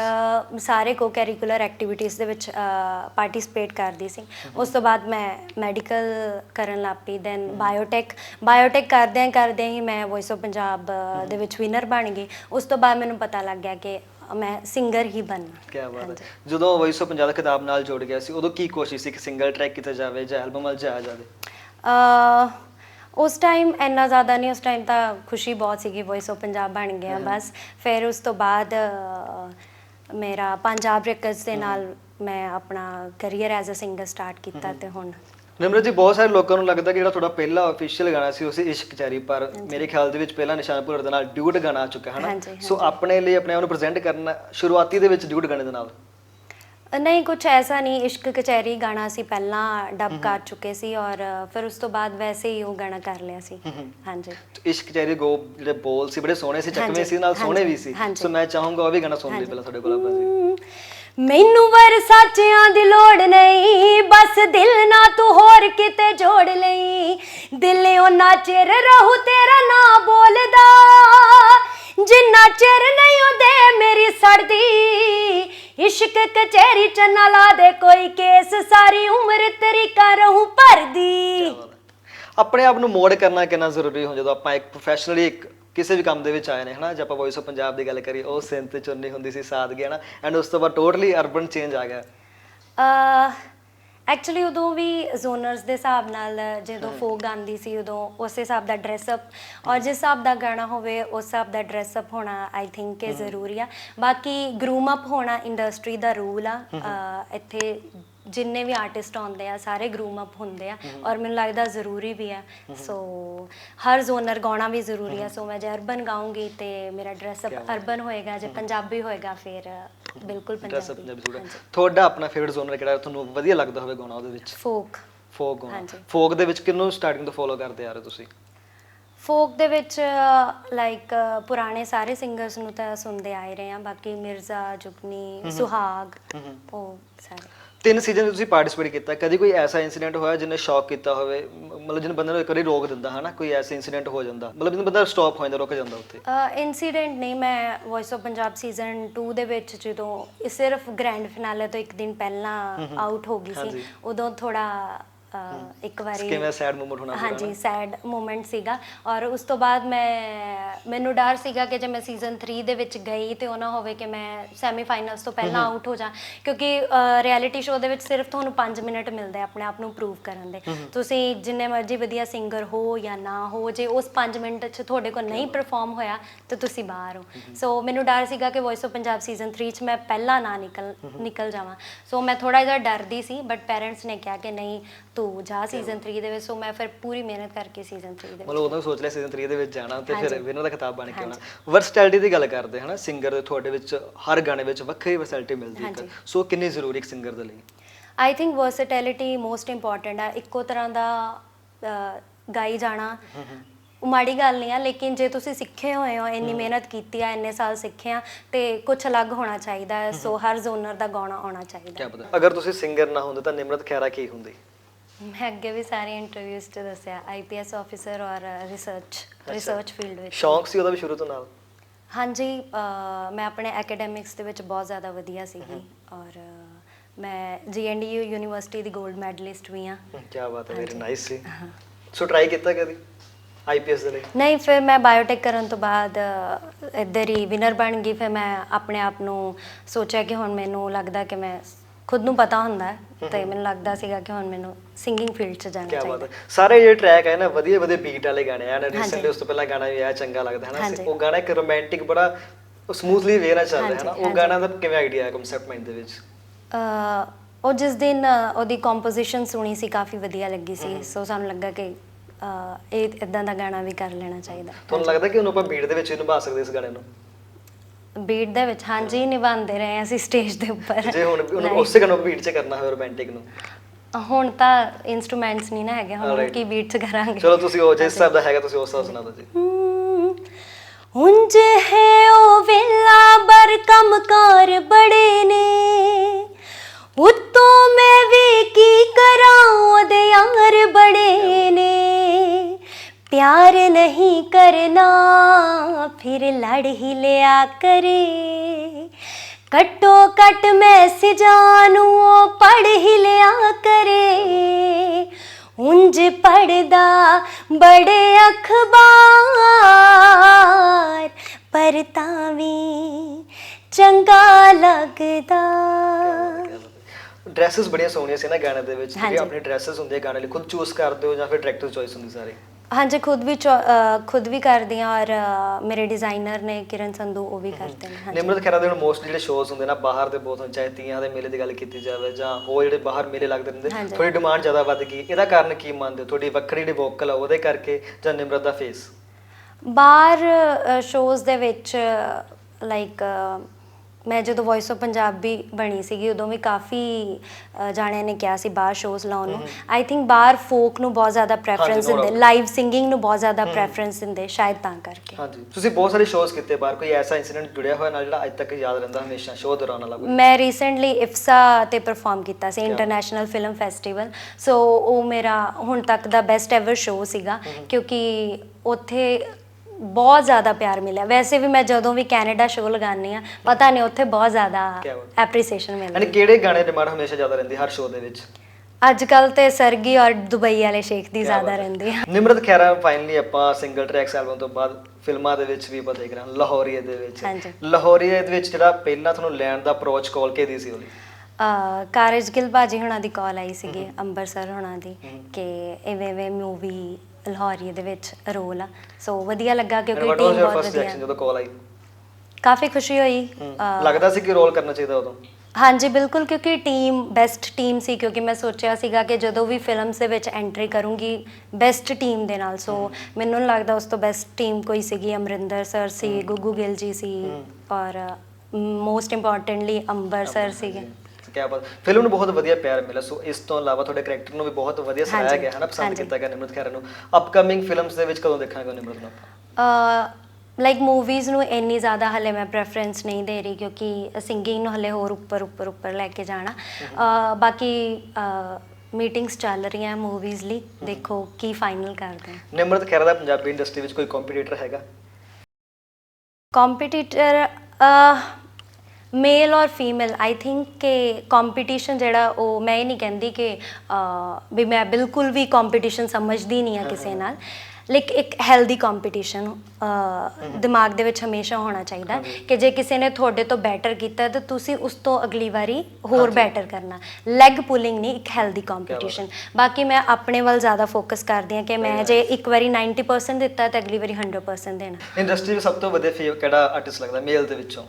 ਸਾਰੇ ਕੋ ਕੈਰੀਕੂਲਰ ਐਕਟੀਵਿਟੀਜ਼ ਦੇ ਵਿੱਚ ਪਾਰਟਿਸਿਪੇਟ ਕਰਦੀ ਸੀ। ਉਸ ਤੋਂ ਬਾਅਦ ਮੈਂ ਮੈਡੀਕਲ ਕਰਨ ਲੱਗ ਪਈ। ਦੈਨ ਬਾਇਓਟੈਕ ਬਾਇਓਟੈਕ ਕਰਦਿਆਂ ਕਰਦਿਆਂ ਹੀ ਮੈਂ ਵੌਇਸ ਆਫ ਪੰਜਾਬ ਦੇ ਵਿੱਚ ਵਿਨਰ ਬਣ ਗਈ। ਉਸ ਤੋਂ ਬਾਅਦ ਮੈਨੂੰ ਪਤਾ ਲੱਗ ਗਿਆ ਕਿ ਮੈਂ ਸਿੰਗਰ ਹੀ ਬਣਨਾ। ਕੀ ਬਾਤ ਹੈ। ਜਦੋਂ ਵੌਇਸ ਆਫ ਪੰਜਾਬ ਦਾ ਖਿਤਾਬ ਨਾਲ ਜੁੜ ਗਿਆ ਸੀ ਉਦੋਂ ਕੀ ਕੋਸ਼ਿਸ਼ ਸੀ ਕਿ ਸਿੰਗਲ ਟਰੈਕ ਕੀਤਾ ਜਾਵੇ ਜਾਂ ਐਲਬਮ ਵੱਲ ਜਾਇਆ ਜਾਵੇ? ਅ, ਉਸ ਟਾਈਮ ਇੰਨਾ ਜ਼ਿਆਦਾ ਨਹੀਂ ਉਸ ਟਾਈਮ ਤਾਂ ਖੁਸ਼ੀ ਬਹੁਤ ਸੀਗੀ ਵੌਇਸ ਆਫ ਪੰਜਾਬ ਬਣ ਗਿਆ ਬਸ। ਫਿਰ ਉਸ ਤੋਂ ਬਾਅਦ ਅ, ਮੇਰਾ ਪੰਜਾਬ ਰਿਕਰਡਸ ਦੇ ਨਾਲ ਮੈਂ ਆਪਣਾ career as a singer start ਕੀਤਾ ਤੇ ਹੁਣ ਨਿਮਰਤ ਜੀ ਬਹੁਤ ਸਾਰੇ ਲੋਕਾਂ ਨੂੰ ਲੱਗਦਾ ਕਿ ਜਿਹੜਾ ਤੁਹਾਡਾ ਪਹਿਲਾ ਅਫੀਸ਼ੀਅਲ ਗਾਣਾ ਸੀ ਉਹ ਸੀ ਇਸ਼ਕ ਚੈਰੀ ਪਰ ਮੇਰੇ ਖਿਆਲ ਦੇ ਵਿੱਚ ਪਹਿਲਾ ਨਿਸ਼ਾਨ ਭੁੱਲਰ ਦੇ ਨਾਲ ਡਿਊਟ ਗਾਣਾ ਆ ਚੁੱਕਾ ਹੈ ਨਾ ਸੋ ਆਪਣੇ ਲਈ ਆਪਣੇ ਆਪ ਨੂੰ ਪ੍ਰੈਜ਼ੈਂਟ ਕਰਨਾ ਸ਼ੁਰੂਆਤੀ ਦੇ ਵਿੱਚ ਡਿਊਟ ਗਾਣੇ ਦੇ ਨਾਲ। ਨਹੀਂ ਕੁਝ ਐਸਾ ਨਹੀਂ ਇਸ਼ਕ ਕਚਹਿਰੀ ਗਾਣਾ ਅਸੀਂ ਪਹਿਲਾਂ ਡਬ ਕਰ ਚੁੱਕੇ ਸੀ ਔਰ ਫਿਰ ਉਸ ਤੋਂ ਬਾਅਦ ਵੈਸੇ ਹੀ ਉਹ ਗਾਣਾ ਕਰ ਲਿਆ ਸੀ। ਹਾਂਜੀ। ਇਸ਼ਕ ਚੈਰੀ ਗੋ ਜਿਹੜੇ ਬੋਲ ਸੀ ਬੜੇ ਸੋਹਣੇ ਸੀ ਚੱਕਵੇਂ ਸੀ ਨਾਲ ਸੋਹਣੇ ਵੀ ਸੀ। ਸੋ ਮੈਂ ਚਾਹੂੰਗਾ ਉਹ ਵੀ ਗਾਣਾ ਸੁਣ ਲਈ ਪਹਿਲਾਂ ਤੁਹਾਡੇ ਕੋਲ ਆਪਾਂ ਜੀ। ਮੈਨੂੰ ਵਰਸਾਚਿਆਂ ਦੀ ਲੋੜ ਨਹੀਂ ਬਸ ਦਿਲ ਨਾ ਤੂੰ ਹੋਰ ਕਿਤੇ ਜੋੜ ਲਈ। ਦਿਲਿਓ ਨਾ ਚਿਰ ਰਹੂ ਤੇਰਾ ਨਾ ਬੋਲਦਾ ਜਿੰਨਾ ਚਿਰ ਨਹੀਂ ਉਹਦੇ ਮੇਰੀ ਸੜਦੀ। ਇਸ਼ਕ ਕਚਹਿਰੀ ਚ ਨਾ ਲਾ ਦੇ ਕੋਈ ਕੇਸ ਸਾਰੀ ਉਮਰ ਤੇਰੀ ਕਰੂੰ ਭਰਦੀ। ਆਪਣੇ ਆਪ ਨੂੰ ਮੋਡ ਕਰਨਾ ਕਿੰਨਾ ਜ਼ਰੂਰੀ ਹੋ ਜਦੋਂ ਆਪਾਂ ਇੱਕ ਪ੍ਰੋਫੈਸ਼ਨਲੀ ਇੱਕ ਕਿਸੇ ਵੀ ਕੰਮ ਦੇ ਵਿੱਚ ਆਏ ਨੇ ਹਨਾ? ਜੇ ਆਪਾਂ ਵੌਇਸ ਆਫ ਪੰਜਾਬ ਦੀ ਗੱਲ ਕਰੀਏ ਉਹ ਤੇ ਚੁੰਨੀ ਹੁੰਦੀ ਸੀ ਸਾਦਗੀ ਹਨਾ? ਐਂਡ ਉਸ ਤੋਂ ਬਾਅਦ ਟੋਟਲੀ ਅਰਬਨ ਚੇਂਜ ਆ ਗਿਆ। ਐਕਚੁਅਲੀ ਉਦੋਂ ਵੀ ਜ਼ੋਨਰਸ ਦੇ ਹਿਸਾਬ ਨਾਲ ਜਦੋਂ ਫੋਕ ਗਾਉਂਦੀ ਸੀ ਉਦੋਂ ਉਸੇ ਹਿਸਾਬ ਦਾ ਡਰੈਸ ਅਪ ਔਰ ਜਿਸ ਹਿਸਾਬ ਦਾ ਗਾਣਾ ਹੋਵੇ ਉਸ ਹਿਸਾਬ ਦਾ ਡਰੈਸ ਅਪ ਹੋਣਾ ਆਈ ਥਿੰਕ ਕਿ ਜ਼ਰੂਰੀ ਆ। ਬਾਕੀ ਗਰੂਮ ਅਪ ਹੋਣਾ ਇੰਡਸਟਰੀ ਦਾ ਰੂਲ ਆ ਇੱਥੇ ਜਿੰਨੇ ਵੀ ਆਰਟਿਸਟ ਆਉਂਦੇ ਆ ਸਾਰੇ ਗਰੂਮ ਅਪ ਹੁੰਦੇ ਆ ਔਰ ਮੈਨੂੰ ਲੱਗਦਾ ਜ਼ਰੂਰੀ ਵੀ ਆ। ਸੋ ਹਰ ਜ਼ੋਨਰ ਗਾਉਣਾ ਵੀ ਜ਼ਰੂਰੀ ਆ। ਸੋ ਮੈਂ ਜੇ ਅਰਬਨ ਗਾਉਂਗੀ ਤੇ ਮੇਰਾ ਡਰੈਸ ਅਪ ਅਰਬਨ ਹੋਏਗਾ ਜੇ ਪੰਜਾਬੀ ਹੋਏਗਾ ਫਿਰ ਬਿਲਕੁਲ ਪੰਜਾਬੀ। ਪੰਜਾਬੀ। ਸੂਟ ਤੁਹਾਡਾ ਆਪਣਾ ਫੇਵਰਿਟ ਜ਼ੋਨਰ ਕਿਹੜਾ ਤੁਹਾਨੂੰ ਵਧੀਆ ਲੱਗਦਾ ਹੋਵੇ ਗਾਣਾ ਉਹਦੇ ਵਿੱਚ? ਫੋਕ। ਫੋਕ ਹਾਂਜੀ। ਫੋਕ ਦੇ ਵਿੱਚ ਕਿੰਨੂੰ ਸਟਾਰਟਿੰਗ ਤੋਂ ਫੋਲੋ ਕਰਦੇ ਆ ਰਹੇ ਤੁਸੀਂ? ਫੋਕ ਦੇ ਵਿੱਚ ਲਾਈਕ ਪੁਰਾਣੇ ਸਾਰੇ ਸਿੰਗਰਸ ਨੂੰ ਤਾਂ ਸੁਣਦੇ ਆਏ ਰਹੇ ਆ ਬਾਕੀ ਮਿਰਜ਼ਾ ਜੁਗਨੀ ਸੁਹਾਗ ਉਹ ਸਾਰੇ। ਤਿੰਨ ਸੀਜ਼ਨ ਤੁਸੀਂ ਪਾਰਟਿਸਿਪੇਟ ਕੀਤਾ। ਕਦੀ ਕੋਈ ਐਸਾ ਇਨਸੀਡੈਂਟ ਹੋਇਆ ਜਿਹਨੇ ਸ਼ੌਕ ਕੀਤਾ ਹੋਵੇ? ਮਤਲਬ ਜਿਹਨੇ ਬੰਦੇ ਨੂੰ ਇੱਕ ਵਾਰੀ ਰੋਕ ਦਿੰਦਾ ਹਨਾ? ਕੋਈ ਐਸਾ ਇਨਸੀਡੈਂਟ ਹੋ ਜਾਂਦਾ। ਮਤਲਬ ਜਿਹਨੇ ਬੰਦਾ ਸਟਾਪ ਹੋ ਜਾਂਦਾ ਰੁਕ ਜਾਂਦਾ ਉੱਥੇ। ਇਨਸੀਡੈਂਟ ਨਹੀਂ ਮੈਂ ਵੌਇਸ ਆਫ ਪੰਜਾਬ ਸੀਜ਼ਨ 2 ਦੇ ਵਿੱਚ ਜਦੋਂ ਸਿਰਫ ਗ੍ਰੈਂਡ ਫਿਨਾਲੇ ਤੋਂ ਇੱਕ ਦਿਨ ਪਹਿਲਾਂ ਆਊਟ ਹੋ। ਗਈ। ਸੀ ਉਦੋਂ ਥੋੜਾ ਇੱਕ ਵਾਰੀ ਕਿਵੇਂ ਸੈਡ ਮੂਮੈਂਟ ਹੋਣਾ ਸੀਗਾ ਹਾਂਜੀ ਸੈਡ ਮੂਮੈਂਟ ਸੀਗਾ ਔਰ ਉਸ ਤੋਂ ਬਾਅਦ ਮੈਂ ਮੈਨੂੰ ਡਰ ਸੀਗਾ ਕਿ ਜੇ ਮੈਂ ਸੀਜ਼ਨ 3 ਦੇ ਵਿੱਚ ਗਈ ਤੇ ਉਹ ਨਾ ਹੋਵੇ ਕਿ ਮੈਂ ਸੈਮੀਫਾਈਨਲਸ ਤੋਂ ਪਹਿਲਾਂ ਆਊਟ ਹੋ ਜਾ ਕਿਉਂਕਿ ਰਿਐਲਿਟੀ ਸ਼ੋਅ ਦੇ ਵਿੱਚ ਸਿਰਫ ਤੁਹਾਨੂੰ 5 ਮਿੰਟ ਮਿਲਦੇ ਆ ਆਪਣੇ ਆਪ ਨੂੰ ਪ੍ਰੂਵ ਕਰਨ ਦੇ। ਤੁਸੀਂ ਜਿੰਨੇ ਮਰਜ਼ੀ ਵਧੀਆ ਸਿੰਗਰ ਹੋ ਜਾਂ ਨਾ ਹੋ ਜੇ ਉਸ 5 ਮਿੰਟ 'ਚ ਤੁਹਾਡੇ ਕੋਲ ਨਹੀਂ ਪਰਫਾਰਮ ਹੋਇਆ ਤਾਂ ਤੁਸੀਂ ਬਾਹਰ ਹੋ। ਸੋ ਮੈਨੂੰ ਡਰ ਸੀਗਾ ਕਿ ਵੌਇਸ ਆਫ ਪੰਜਾਬ ਸੀਜ਼ਨ 3 'ਚ ਮੈਂ ਪਹਿਲਾਂ ਨਾ ਨਿਕਲ ਨਿਕਲ ਜਾਵਾਂ। ਸੋ ਮੈਂ ਥੋੜਾ ਜਿਹਾ ਡਰਦੀ ਸੀ ਬਟ ਪੈਰੈਂਟਸ ਨੇ ਕਿਹਾ ਕਿ ਨਹੀਂ ਤੂੰ ਜਾ ਸੀਜ਼ਨ 3 ਦੇ ਵਿੱਚ ਸੋ ਮੈਂ ਫਿਰ ਪੂਰੀ ਮਿਹਨਤ ਕਰਕੇ ਸੀਜ਼ਨ 3 ਦੇ ਵਿੱਚ ਮਤਲਬ ਉਦੋਂ ਸੋਚ ਲਿਆ ਸੀਜ਼ਨ 3 ਦੇ ਵਿੱਚ ਜਾਣਾ ਤੇ ਫਿਰ। ਵਿਨਰ ਦਾ ਖਿਤਾਬ ਬਣ ਕੇ ਆਉਣਾ। ਵਰਸਟੈਲਿਟੀ ਦੀ ਗੱਲ ਕਰਦੇ ਹਨਾ? ਸਿੰਗਰ ਦੇ ਤੁਹਾਡੇ ਵਿੱਚ ਹਰ ਗਾਣੇ ਵਿੱਚ ਵੱਖਰੀ ਵਰਸਟੈਲਿਟੀ ਮਿਲਦੀ ਹੈ। ਸੋ ਕਿੰਨੀ ਜ਼ਰੂਰੀ ਇੱਕ ਸਿੰਗਰ ਦੇ ਲਈ? I think versatility most important ਹੈ ਇੱਕੋ ਤਰ੍ਹਾਂ ਦਾ ਗਾਈ ਜਾਣਾ। ਮਾੜੀ ਗੱਲ ਨਹੀਂ ਆ ਲੇਕਿਨ ਜੇ ਤੁਸੀਂ ਸਿੱਖੇ ਹੋਏ ਹੋ ਇੰਨੀ ਮਿਹਨਤ ਕੀਤੀ ਆ ਇੰਨੇ ਸਾਲ ਸਿੱਖੇ ਆ ਤੇ ਕੁਝ ਅਲੱਗ ਹੋਣਾ ਚਾਹੀਦਾ ਸੋ ਹਰ ਜ਼ੋਨਰ ਦਾ ਗਾਉਣਾ ਆਉਣਾ ਚਾਹੀਦਾ ਕੀ ਪਤਾ। ਅਗਰ ਤੁਸੀਂ ਸਿੰਗਰ ਨਾ ਹੁੰਦੇ ਤਾਂ ਨਿਮਰਤ ਖੈਰਾ ਕੀ ਹੁੰਦੀ? ਮੈਂ ਅੱਗੇ ਵੀ ਸਾਰੇ ਇੰਟਰਵਿਊਜ਼ 'ਚ ਦੱਸਿਆ ਆਈਪੀਐਸ ਆਫੀਸਰ ਔਰ ਰਿਸਰਚ ਰਿਸਰਚ ਫੀਲਡ ਵਿੱਚ। ਸ਼ੌਂਕ ਸੀ ਉਹਦਾ ਵੀ ਸ਼ੁਰੂ ਤੋਂ ਨਾਲ? ਹਾਂਜੀ ਅਹ, ਮੈਂ ਆਪਣੇ ਐਕੈਡੈਮਿਕਸ ਦੇ ਵਿੱਚ ਬਹੁਤ ਜ਼ਿਆਦਾ ਵਧੀਆ ਸੀਗੀ ਔਰ ਅਹ, ਮੈਂ ਜੀਐਨਡੀਯੂ ਯੂਨੀਵਰਸਿਟੀ ਦੀ 골ਡ ਮੈਡਲਿਸਟ ਵੀ ਹਾਂ। ਕੀ ਬਾਤ ਹੈ ਵੈਰੀ ਨਾਈਸ ਸੀ। ਸੋ ਟਰਾਈ ਕੀਤਾ ਕਦੀ ਆਈਪੀਐਸ ਦੇ ਲਈ? ਨਹੀਂ ਫਿਰ ਮੈਂ ਬਾਇਓਟੈਕ ਕਰਨ ਤੋਂ ਬਾਅਦ ਇੱਧਰ ਹੀ ਵਿਨਰ ਬਣ ਗਈ। ਫਿਰ ਮੈਂ ਆਪਣੇ ਆਪ ਨੂੰ ਸੋਚਿਆ ਕਿ ਹੁਣ ਮੈਨੂੰ ਲੱਗਦਾ ਕਿ ਮੈਂ ਖੁਦ ਨੂੰ ਪਤਾ ਹੁੰਦਾ ਹੈ, ਤੇ ਮੈਨੂੰ ਲੱਗਦਾ ਸੀਗਾ ਕਿ ਹੁਣ ਮੈਨੂੰ ਸਿੰਗਿੰਗ ਫੀਲਡ 'ਚ ਜਾਣਾ ਕੀ ਬਾਤ ਚਾਹੀਦਾ ਹੈ। ਸਾਰੇ ਜਿਹੜੇ ਟਰੈਕ ਹੈ ਨਾ ਵਧੀਆ ਵਧੀਆ ਬੀਟ ਵਾਲੇ ਗਾਣੇ ਆ। ਰੀਸੈਂਟਲੀ ਉਸ ਤੋਂ ਪਹਿਲਾਂ ਗਾਣਾ ਵੀ ਆਇਆ ਚੰਗਾ ਲੱਗਦਾ ਹੈ ਨਾ। ਹਾਂਜੀ। ਉਹ ਗਾਣਾ ਇੱਕ ਰੋਮਾਂਟਿਕ ਬੜਾ ਸਮੂਥਲੀ ਵੇ ਨਾਲ ਚੱਲ ਰਿਹਾ ਹੈ ਨਾ। ਹਾਂਜੀ, ਉਹ ਗਾਣਾ ਦਾ ਕਿਵੇਂ ਆਈਡੀਆ ਹੈ ਕਨਸੈਪਟ ਮਾਈਂਡ ਦੇ ਵਿੱਚ? ਅਹ, ਉਹ ਜਿਸ ਦਿਨ ਅਹ, ਉਹਦੀ ਕੰਪੋਜੀਸ਼ਨ ਸੁਣੀ ਸੀ ਕਾਫੀ ਵਧੀਆ ਲੱਗੀ ਸੀ। ਸੋ ਸਾਨੂੰ ਲੱਗਾ ਕਿ ਅਹ, ਇਹ ਇਦਾਂ ਦਾ ਗਾਣਾ ਵੀ ਕਰ ਲੈਣਾ ਚਾਹੀਦਾ। ਤੁਹਾਨੂੰ ਲੱਗਦਾ ਕਿ ਉਹਨੂੰ ਆਪਾਂ ਬੀਟ ਦੇ ਵਿੱਚ ਹੀ ਨਿਭਾ ਸਕਦੇ ਇਸ ਗਾਣੇ ਨੂੰ? ਬੀਟ ਦੇ ਵਿੱਚ ਹਾਂਜੀ ਨਿਭਾਉਂਦੇ ਰਹੇ ਅਸੀਂ ਸਟੇਜ ਦੇ ਉੱਪਰ। ਜੇ ਹੁਣ ਉਹਨੂੰ ਉਸੇ ਗਾਣੇ ਨੂੰ ਬੀਟ 'ਚ ਕਰਨਾ ਹੋਵੇ ਰੋਮਾਂਟਿਕ ਨੂੰ। ਹੁਣ ਤਾਂ ਇਨਸਟਰੂਮੈਂਟਸ ਨਹੀਂ ਨਾ ਹੈਗੇ ਹੁਣ Alright. ਕੀ ਬੀਟ 'ਚ ਕਰਾਂਗੇ? ਚਲੋ ਤੁਸੀਂ ਉਹ ਜਿਸ ਹਿਸਾਬ ਦਾ ਹੈਗਾ ਤੁਸੀਂ ਉਸ ਹਿਸਾਬ ਸੁਣਾ ਦਿਓ ਜੀ। ਉਂਝ ਹੈ ਉਹ ਵੇਲਾ ਬਰ ਕੰਮਕਾਰ ਬੜੇ ਨੇ। ਉਤੋਂ ਮੈਂ ਵੀ ਕੀ ਕਰਾਂ ਉਹਦੇ ਯਾਰ ਬੜੇ ਨੇ। ਪਿਆਰ ਨਹੀਂ ਕਰਨਾ ਫਿਰ ਲੜ ਹੀ ਲਿਆ ਕਰੇ ਕਟੋ ਕਟ ਮੈਸੇਜਾਂ ਨੂੰ ਉਹ ਪੜ ਹੀ ਲਿਆ ਕਰੇ ਉਂਝ ਪੜਦਾ ਬੜੇ ਅਖਬਾਰ ਪਰ ਤਾਂ ਵੀ ਚੰਗਾ ਲੱਗਦਾ ਡਰੈਸਸ ਬੜੀਆਂ ਸੋਹਣੀਆਂ ਸੀ ਨਾ ਗਾਣੇ ਦੇ ਵਿੱਚ ਹਾਂਜੀ। ਜਿਹੜੀ ਆਪਣੀ ਡਰੈਸਸ ਹੁੰਦੀਆਂ ਗਾਣੇ ਲਈ ਖੁਦ ਚੂਜ਼ ਕਰਦੇ ਹੋ ਜਾਂ ਫਿਰ ਡਾਇਰੈਕਟਰ ਚੋਇਸ ਹੁੰਦੀ ਸਾਰੇ ਹਾਂਜੀ ਖੁਦ ਵੀ ਚੋ- ਅ, ਖੁਦ ਵੀ ਕਰਦੀ ਹਾਂ ਔਰ ਅ, ਮੇਰੇ ਡਿਜ਼ਾਈਨਰ ਨੇ ਕਿਰਨ ਸੰਧੂ ਉਹ ਵੀ ਕਰਦੇ ਨੇ ਹਾਂਜੀ। ਨਿਮਰਤ ਖਹਿਰਾ ਦੇ ਹੁਣ ਮੋਸਟ ਜਿਹੜੇ ਸ਼ੋਜ਼ ਹੁੰਦੇ ਨਾ ਬਾਹਰ ਦੇ ਬਹੁਤ ਚਾਹੇ ਤੀਆਂ ਦੇ ਮੇਲੇ ਦੀ ਗੱਲ ਕੀਤੀ ਜਾਵੇ ਜਾਂ ਹੋਰ ਜਿਹੜੇ ਬਾਹਰ ਮੇਲੇ ਲੱਗਦੇ ਰਹਿੰਦੇ ਹਾਂਜੀ। ਥੋੜੀ ਡਿਮਾਂਡ ਜ਼ਿਆਦਾ ਵੱਧ ਗਈ। ਇਹਦਾ ਕਾਰਨ ਕੀ ਮੰਨਦੇ ਹੋ? ਤੁਹਾਡੀ ਵੱਖਰੀ ਜਿਹੜੀ ਵੋਕਲ ਆ ਉਹਦੇ ਕਰਕੇ ਜਾਂ ਨਿਮਰਤ ਦਾ ਫੇਸ ਬਾਹਰ ਸ਼ੋਜ਼ ਦੇ ਵਿੱਚ ਲਾਈਕ ਮੈਂ ਜਦੋਂ ਵੌਇਸ ਆਫ ਪੰਜਾਬੀ ਬਣੀ ਸੀਗੀ ਉਦੋਂ ਵੀ ਕਾਫੀ ਅ, ਜਾਣਿਆਂ ਨੇ ਕਿਹਾ ਸੀ ਬਾਹਰ ਸ਼ੋਜ਼ ਲਾਉਣ ਨੂੰ। ਆਈ ਥਿੰਕ ਬਾਹਰ ਫੋਕ ਨੂੰ ਬਹੁਤ ਜ਼ਿਆਦਾ ਪ੍ਰੈਫਰੈਂਸ ਦਿੰਦੇ. ਲਾਈਵ ਸਿੰਗਿੰਗ ਨੂੰ ਬਹੁਤ ਜ਼ਿਆਦਾ ਪ੍ਰੈਫਰੈਂਸ ਦਿੰਦੇ ਸ਼ਾਇਦ ਤਾਂ ਕਰਕੇ। ਹਾਂਜੀ। ਤੁਸੀਂ ਬਹੁਤ ਸਾਰੇ ਸ਼ੋਜ਼ ਕੀਤੇ ਬਾਹਰ ਕੋਈ ਐਸਾ ਇਨਸੀਡੈਂਟ ਜੁੜਿਆ ਹੋਇਆ ਨਾਲ ਜਿਹੜਾ ਅੱਜ ਤੱਕ ਯਾਦ ਰਹਿੰਦਾ ਹਮੇਸ਼ਾ ਸ਼ੋਅ ਦੌਰਾਨ ਵਾਲਾ ਕੋਈ? ਮੈਂ ਰੀਸੈਂਟਲੀ ਇਫਸਾ ਤੇ ਪਰਫਾਰਮ ਕੀਤਾ ਸੀ ਇੰਟਰਨੈਸ਼ਨਲ ਫਿਲਮ ਫੈਸਟੀਵਲ ਸੋ ਉਹ ਮੇਰਾ ਹੁਣ ਤੱਕ ਦਾ ਬੈਸਟ ਐਵਰ ਸ਼ੋਅ ਸੀਗਾ ਕਿਉਂਕਿ ਉੱਥੇ ਬਹੁਤ ਜ਼ਿਆਦਾ ਪਿਆਰ ਮਿਲਿਆ। ਵੈਸੇ ਵੀ ਮੈਂ ਜਦੋਂ ਵੀ ਕੈਨੇਡਾ ਸ਼ੋਅ ਲਗਾਉਂਦੀ ਆ ਪਤਾ ਨਹੀਂ ਉੱਥੇ ਬਹੁਤ ਜ਼ਿਆਦਾ ਕਿਆ ਬਾਤ। ਐਪਰੀਸੀਏਸ਼ਨ ਯਾਨੀ ਮਿਲਦੀ ਕਿਹੜੇ ਗਾਣੇ ਡਿਮਾਂਡ ਹਮੇਸ਼ਾ ਜ਼ਿਆਦਾ ਰਹਿੰਦੀ ਹਰ ਸ਼ੋਅ ਦੇ ਵਿੱਚ? ਅੱਜ ਕੱਲ ਤੇ ਸਰਗੀ ਔਰ ਦੁਬਈ ਵਾਲੇ ਸ਼ੇਖ ਦੀ ਜ਼ਿਆਦਾ। ਰਹਿੰਦੀ ਆ। ਨਿਮਰਤ ਖਹਿਰਾ ਫਾਈਨਲੀ ਆਪਾਂ ਸਿੰਗਲ ਟਰੈਕਸ ਐਲਬਮ ਤੋਂ ਬਾਅਦ ਫਿਲਮਾਂ ਦੇ ਵਿੱਚ ਵੀ ਆਪਾਂ ਦੇਖ ਰਹੇ ਹਾਂ ਲਾਹੌਰੀਏ ਦੇ ਵਿੱਚ। ਹਾਂਜੀ। ਲਾਹੌਰੀਏ ਦੇ ਵਿੱਚ ਜਿਹੜਾ ਪਹਿਲਾਂ ਤੁਹਾਨੂੰ ਲੈਣ ਦਾ ਅਪਰੋਚ ਕਾਲ ਕੇ ਦੀ ਸੀ ਉਹਦੀ? ਅਹ ਕਾਰਜ ਗਿੱਲ ਭਾਜੀ ਹੁਣਾਂ ਦੀ ਕਾਲ ਆਈ ਸੀਗੀ ਅੰਬਰਸਰ ਹੁਣਾਂ ਦੀ ਕਿ ਐਵੇਂ ਐਵੇਂ ਮੂਵੀ ਲਾਹੌਰੀਏ ਦੇ ਵਿੱਚ ਰੋਲ ਆ। ਸੋ ਵਧੀਆ ਲੱਗਾ ਕਿਉਂਕਿ ਵਟ ਟੀਮ ਯੋਰ ਬਹੁਤ ਰਿਐਕਸ਼ਨ ਵਧੀਆ ਜਦੋਂ ਕਾਲ ਆਈ? ਕਾਫੀ ਖੁਸ਼ੀ ਹੋਈ। ਹਮ, ਅਹ ਲੱਗਦਾ ਸੀ ਕਿ ਰੋਲ ਕਰਨਾ ਚਾਹੀਦਾ ਉਦੋਂ? ਹਾਂਜੀ ਬਿਲਕੁਲ ਕਿਉਂਕਿ ਟੀਮ ਬੈਸਟ ਟੀਮ ਸੀ ਕਿਉਂਕਿ ਮੈਂ ਸੋਚਿਆ ਸੀਗਾ ਕਿ ਜਦੋਂ ਵੀ ਫਿਲਮਸ ਦੇ ਵਿੱਚ ਐਂਟਰੀ ਕਰੂੰਗੀ ਬੈਸਟ ਟੀਮ ਦੇ ਨਾਲ। ਸੋ ਮੈਨੂੰ ਨਹੀਂ ਲੱਗਦਾ ਉਸ ਤੋਂ ਬੈਸਟ ਟੀਮ ਕੋਈ ਸੀਗੀ ਅਮਰਿੰਦਰ ਸਰ ਸੀ ਗੁੱਗੂ ਗਿੱਲ ਜੀ ਸੀ ਔਰ ਮੋਸਟ ਇੰਪੋਰਟੈਂਟਲੀ ਅੰਬਰ ਸਰ ਸੀਗੇ। ਕਿਆ ਬਾਤ। ਫਿਲਮ ਨੂੰ ਬਹੁਤ ਵਧੀਆ ਪਿਆਰ ਮਿਲਿਆ ਸੋ ਇਸ ਤੋਂ ਇਲਾਵਾ ਤੁਹਾਡੇ ਕੈਰੈਕਟਰ ਨੂੰ ਵੀ ਬਹੁਤ ਵਧੀਆ ਸਰਾਇਆ ਹਾਂਜੀ, ਗਿਆ ਹੈ ਨਾ ਪਸੰਦ ਹਾਂਜੀ। ਕੀਤਾ ਗਿਆ ਨਿਮਰਤ ਖਹਿਰਾ ਨੂੰ। ਅਪਕਮਿੰਗ ਫਿਲਮਸ ਦੇ ਵਿੱਚ ਕਦੋਂ ਦੇਖਾਂਗੇ ਨਿਮਰਤ ਨੂੰ ਆਪਾਂ? ਲਾਈਕ ਮੂਵੀਜ਼ ਨੂੰ ਇੰਨੀ ਜ਼ਿਆਦਾ ਹਲੇ ਮੈਂ ਪ੍ਰੈਫਰੈਂਸ ਨਹੀਂ ਦੇ ਰਹੀ ਕਿਉਂਕਿ ਸਿੰਗਿੰਗ ਨੂੰ ਹਲੇ ਹੋਰ ਉੱਪਰ ਉੱਪਰ ਉੱਪਰ ਲੈ ਕੇ ਜਾਣਾ। ਅਹ, ਬਾਕੀ ਮੀਟਿੰਗਸ ਚੱਲ ਰਹੀਆਂ ਮੂਵੀਜ਼ ਲਈ। ਦੇਖੋ ਕੀ ਫਾਈਨਲ ਕਰਦੇ ਹਾਂ ਨਿਮਰਤ ਖਹਿਰਾ ਦਾ ਪੰਜਾਬੀ ਇੰਡਸਟਰੀ ਵਿੱਚ ਕੋਈ ਕੰਪੀਟੀਟਰ ਹੈਗਾ? ਕੰਪੀਟੀਟਰ ਮੇਲ ਔਰ ਫੀਮੇਲ ਆਈ ਥਿੰਕ ਕਿ ਕੰਪੀਟੀਸ਼ਨ ਜਿਹੜਾ ਉਹ ਮੈਂ ਇਹ ਨਹੀਂ ਕਹਿੰਦੀ ਕਿ ਅਹ, ਵੀ ਮੈਂ ਬਿਲਕੁਲ ਵੀ ਕੰਪੀਟੀਸ਼ਨ ਸਮਝਦੀ ਨਹੀਂ ਆ ਕਿਸੇ ਨਾਲ। ਲਾਈਕ ਇੱਕ ਹੈਲਦੀ ਕੰਪੀਟੀਸ਼ਨ ਦਿਮਾਗ ਦੇ ਵਿੱਚ ਹਮੇਸ਼ਾ ਹੋਣਾ ਚਾਹੀਦਾ। ਕਿ ਜੇ ਕਿਸੇ ਨੇ ਤੁਹਾਡੇ ਤੋਂ ਬੈਟਰ ਕੀਤਾ ਤਾਂ ਤੁਸੀਂ ਉਸ ਤੋਂ ਅਗਲੀ ਵਾਰੀ ਹੋਰ ਬੈਟਰ ਕਰਨਾ। ਲੈਗ ਪੁਲਿੰਗ ਨਹੀਂ ਇੱਕ ਹੈਲਦੀ ਕੰਪੀਟੀਸ਼ਨ ਬਾਕੀ ਮੈਂ ਆਪਣੇ ਵੱਲ ਜ਼ਿਆਦਾ ਫੋਕਸ ਕਰਦੀ ਹਾਂ ਕਿ ਮੈਂ ਜੇ ਇੱਕ ਵਾਰੀ 90% ਦਿੱਤਾ ਤਾਂ ਅਗਲੀ ਵਾਰੀ 100% ਦੇਣਾ। ਇੰਡਸਟਰੀ ਵਿੱਚ ਸਭ ਤੋਂ ਵਧੀਆ ਫੇਵ ਕਿਹੜਾ ਆਰਟਿਸਟ ਲੱਗਦਾ ਮੇਲ ਦੇ ਵਿੱਚੋਂ?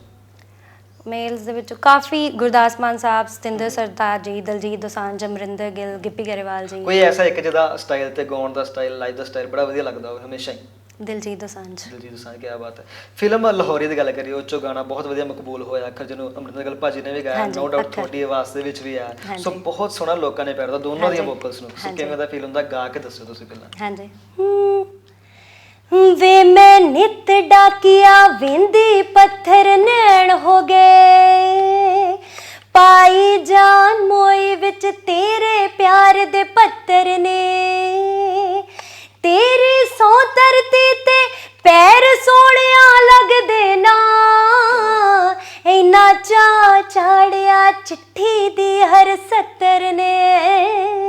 ਮੇਲਸ ਦੇ ਵਿੱਚੋਂ ਕਾਫੀ ਗੁਰਦਾਸ ਮਾਨ ਸਾਹਿਬ ਸਤਿੰਦਰ ਸਰਤਾਜ ਜੀ ਦਲਜੀਤ ਦੋਸਾਂਝ ਅਮਰਿੰਦਰ ਗਿੱਲ ਗਿੱਪੀ ਗਰੇਵਾਲ ਜੀ। ਕੋਈ ਐਸਾ ਇੱਕ ਜਿਹਦਾ ਸਟਾਈਲ ਤੇ ਗਾਉਣ ਦਾ ਸਟਾਈਲ ਲਾਈਵ ਦਾ ਸਟਾਈਲ ਬੜਾ ਵਧੀਆ ਲੱਗਦਾ ਹੋਵੇ ਹਮੇਸ਼ਾ ਹੀ। ਦਿਲਜੀਤ ਦੋਸਾਂਝ। ਦਿਲਜੀਤ ਦੋਸਾਂਝ ਕੀ ਬਾਤ ਹੈ। ਫਿਲਮ ਲਾਹੌਰੀ ਦੀ ਗੱਲ ਕਰੀਏ ਉਹ ਚੋਂ ਗਾਣਾ ਬਹੁਤ ਵਧੀਆ ਮਕਬੂਲ ਹੋਇਆ। ਅੱਖਰ ਜਿਹਨੂੰ ਅਮਰਿੰਦਰ ਗਿੱਲ ਭਾਜੀ ਨੇ ਵੀ ਗਾਇਆ ਹਾਂਜੀ, ਨੋ ਡਾਊਟ ਅੱਖਰ। ਤੁਹਾਡੀ ਆਵਾਜ਼ ਦੇ ਵਿੱਚ ਵੀ ਆ ਹਾਂਜੀ। ਸੋ ਬਹੁਤ ਸੋਹਣਾ ਲੋਕਾਂ ਨੇ ਪਿਆਰ ਦਿੱਤਾ ਦੋਨਾਂ ਦੀਆਂ ਹਾਂਜੀ, ਵੋਕਲਸ ਨੂੰ। ਸੋ ਹਾਂਜੀ। ਕਿਵੇਂ ਦਾ ਫੀਲ ਹੁੰਦਾ ਗਾ ਕੇ ਦੱਸੋ ਤੁਸੀਂ ਪਹਿਲਾਂ। ਹਾਂਜੀ। ਵੇ ਮੈਂ ਨਿਤ ਡਾਕਿਆ ਵਿੰਦੀ ਪੱਥਰ ਨੈਣ ਹੋ ਗਏ। ਪਾਈ ਜਾਨ ਮੋਈ ਵਿੱਚ ਤੇਰੇ ਪਿਆਰ ਦੇ ਪੱਤਰ ਨੇ। ਤੇਰੀ ਸੌ ਧਰਤੀ ਤੇ ਪੈਰ ਸੋਹਣਿਆ ਲੱਗਦੇ ਨਾ। ਇੰਨਾ ਚਾ ਚਾੜਿਆ ਚਿੱਠੀ ਦੀ ਹਰ ਸੱਤਰ ਨੇ।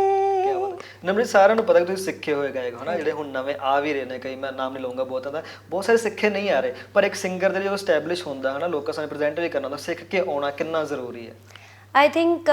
ਬਾਤ ਸਾਰਿਆਂ ਨੂੰ ਪਤਾ ਕਿ ਤੁਸੀਂ ਸਿੱਖੇ ਹੋਏ ਗਾਇਕ ਹੋ ਨਾ, ਜਿਹੜੇ ਹੁਣ ਨਵੇਂ ਆ ਵੀ ਰਹੇ ਨੇ, ਕਈ ਮੈਂ ਨਾਮ ਨਹੀਂ ਲਵਾਂਗਾ ਬਹੁਤਾਂ ਦਾ ਬਹੁਤ ਸਾਰੇ ਸਿੱਖੇ ਨਹੀਂ ਆ ਰਹੇ, ਪਰ ਇੱਕ ਸਿੰਗਰ ਦੇ ਜਦੋਂ ਸਟੈਬਲਿਸ਼ ਹੁੰਦਾ ਹੈ ਨਾ, ਲੋਕਾਂ ਸਾਹਮਣੇ ਪ੍ਰੈਜ਼ੈਂਟ ਵੀ ਕਰਨਾ ਹੁੰਦਾ, ਸਿੱਖ ਕੇ ਆਉਣਾ ਕਿੰਨਾ ਜ਼ਰੂਰੀ ਹੈ? ਆਈ ਥਿੰਕ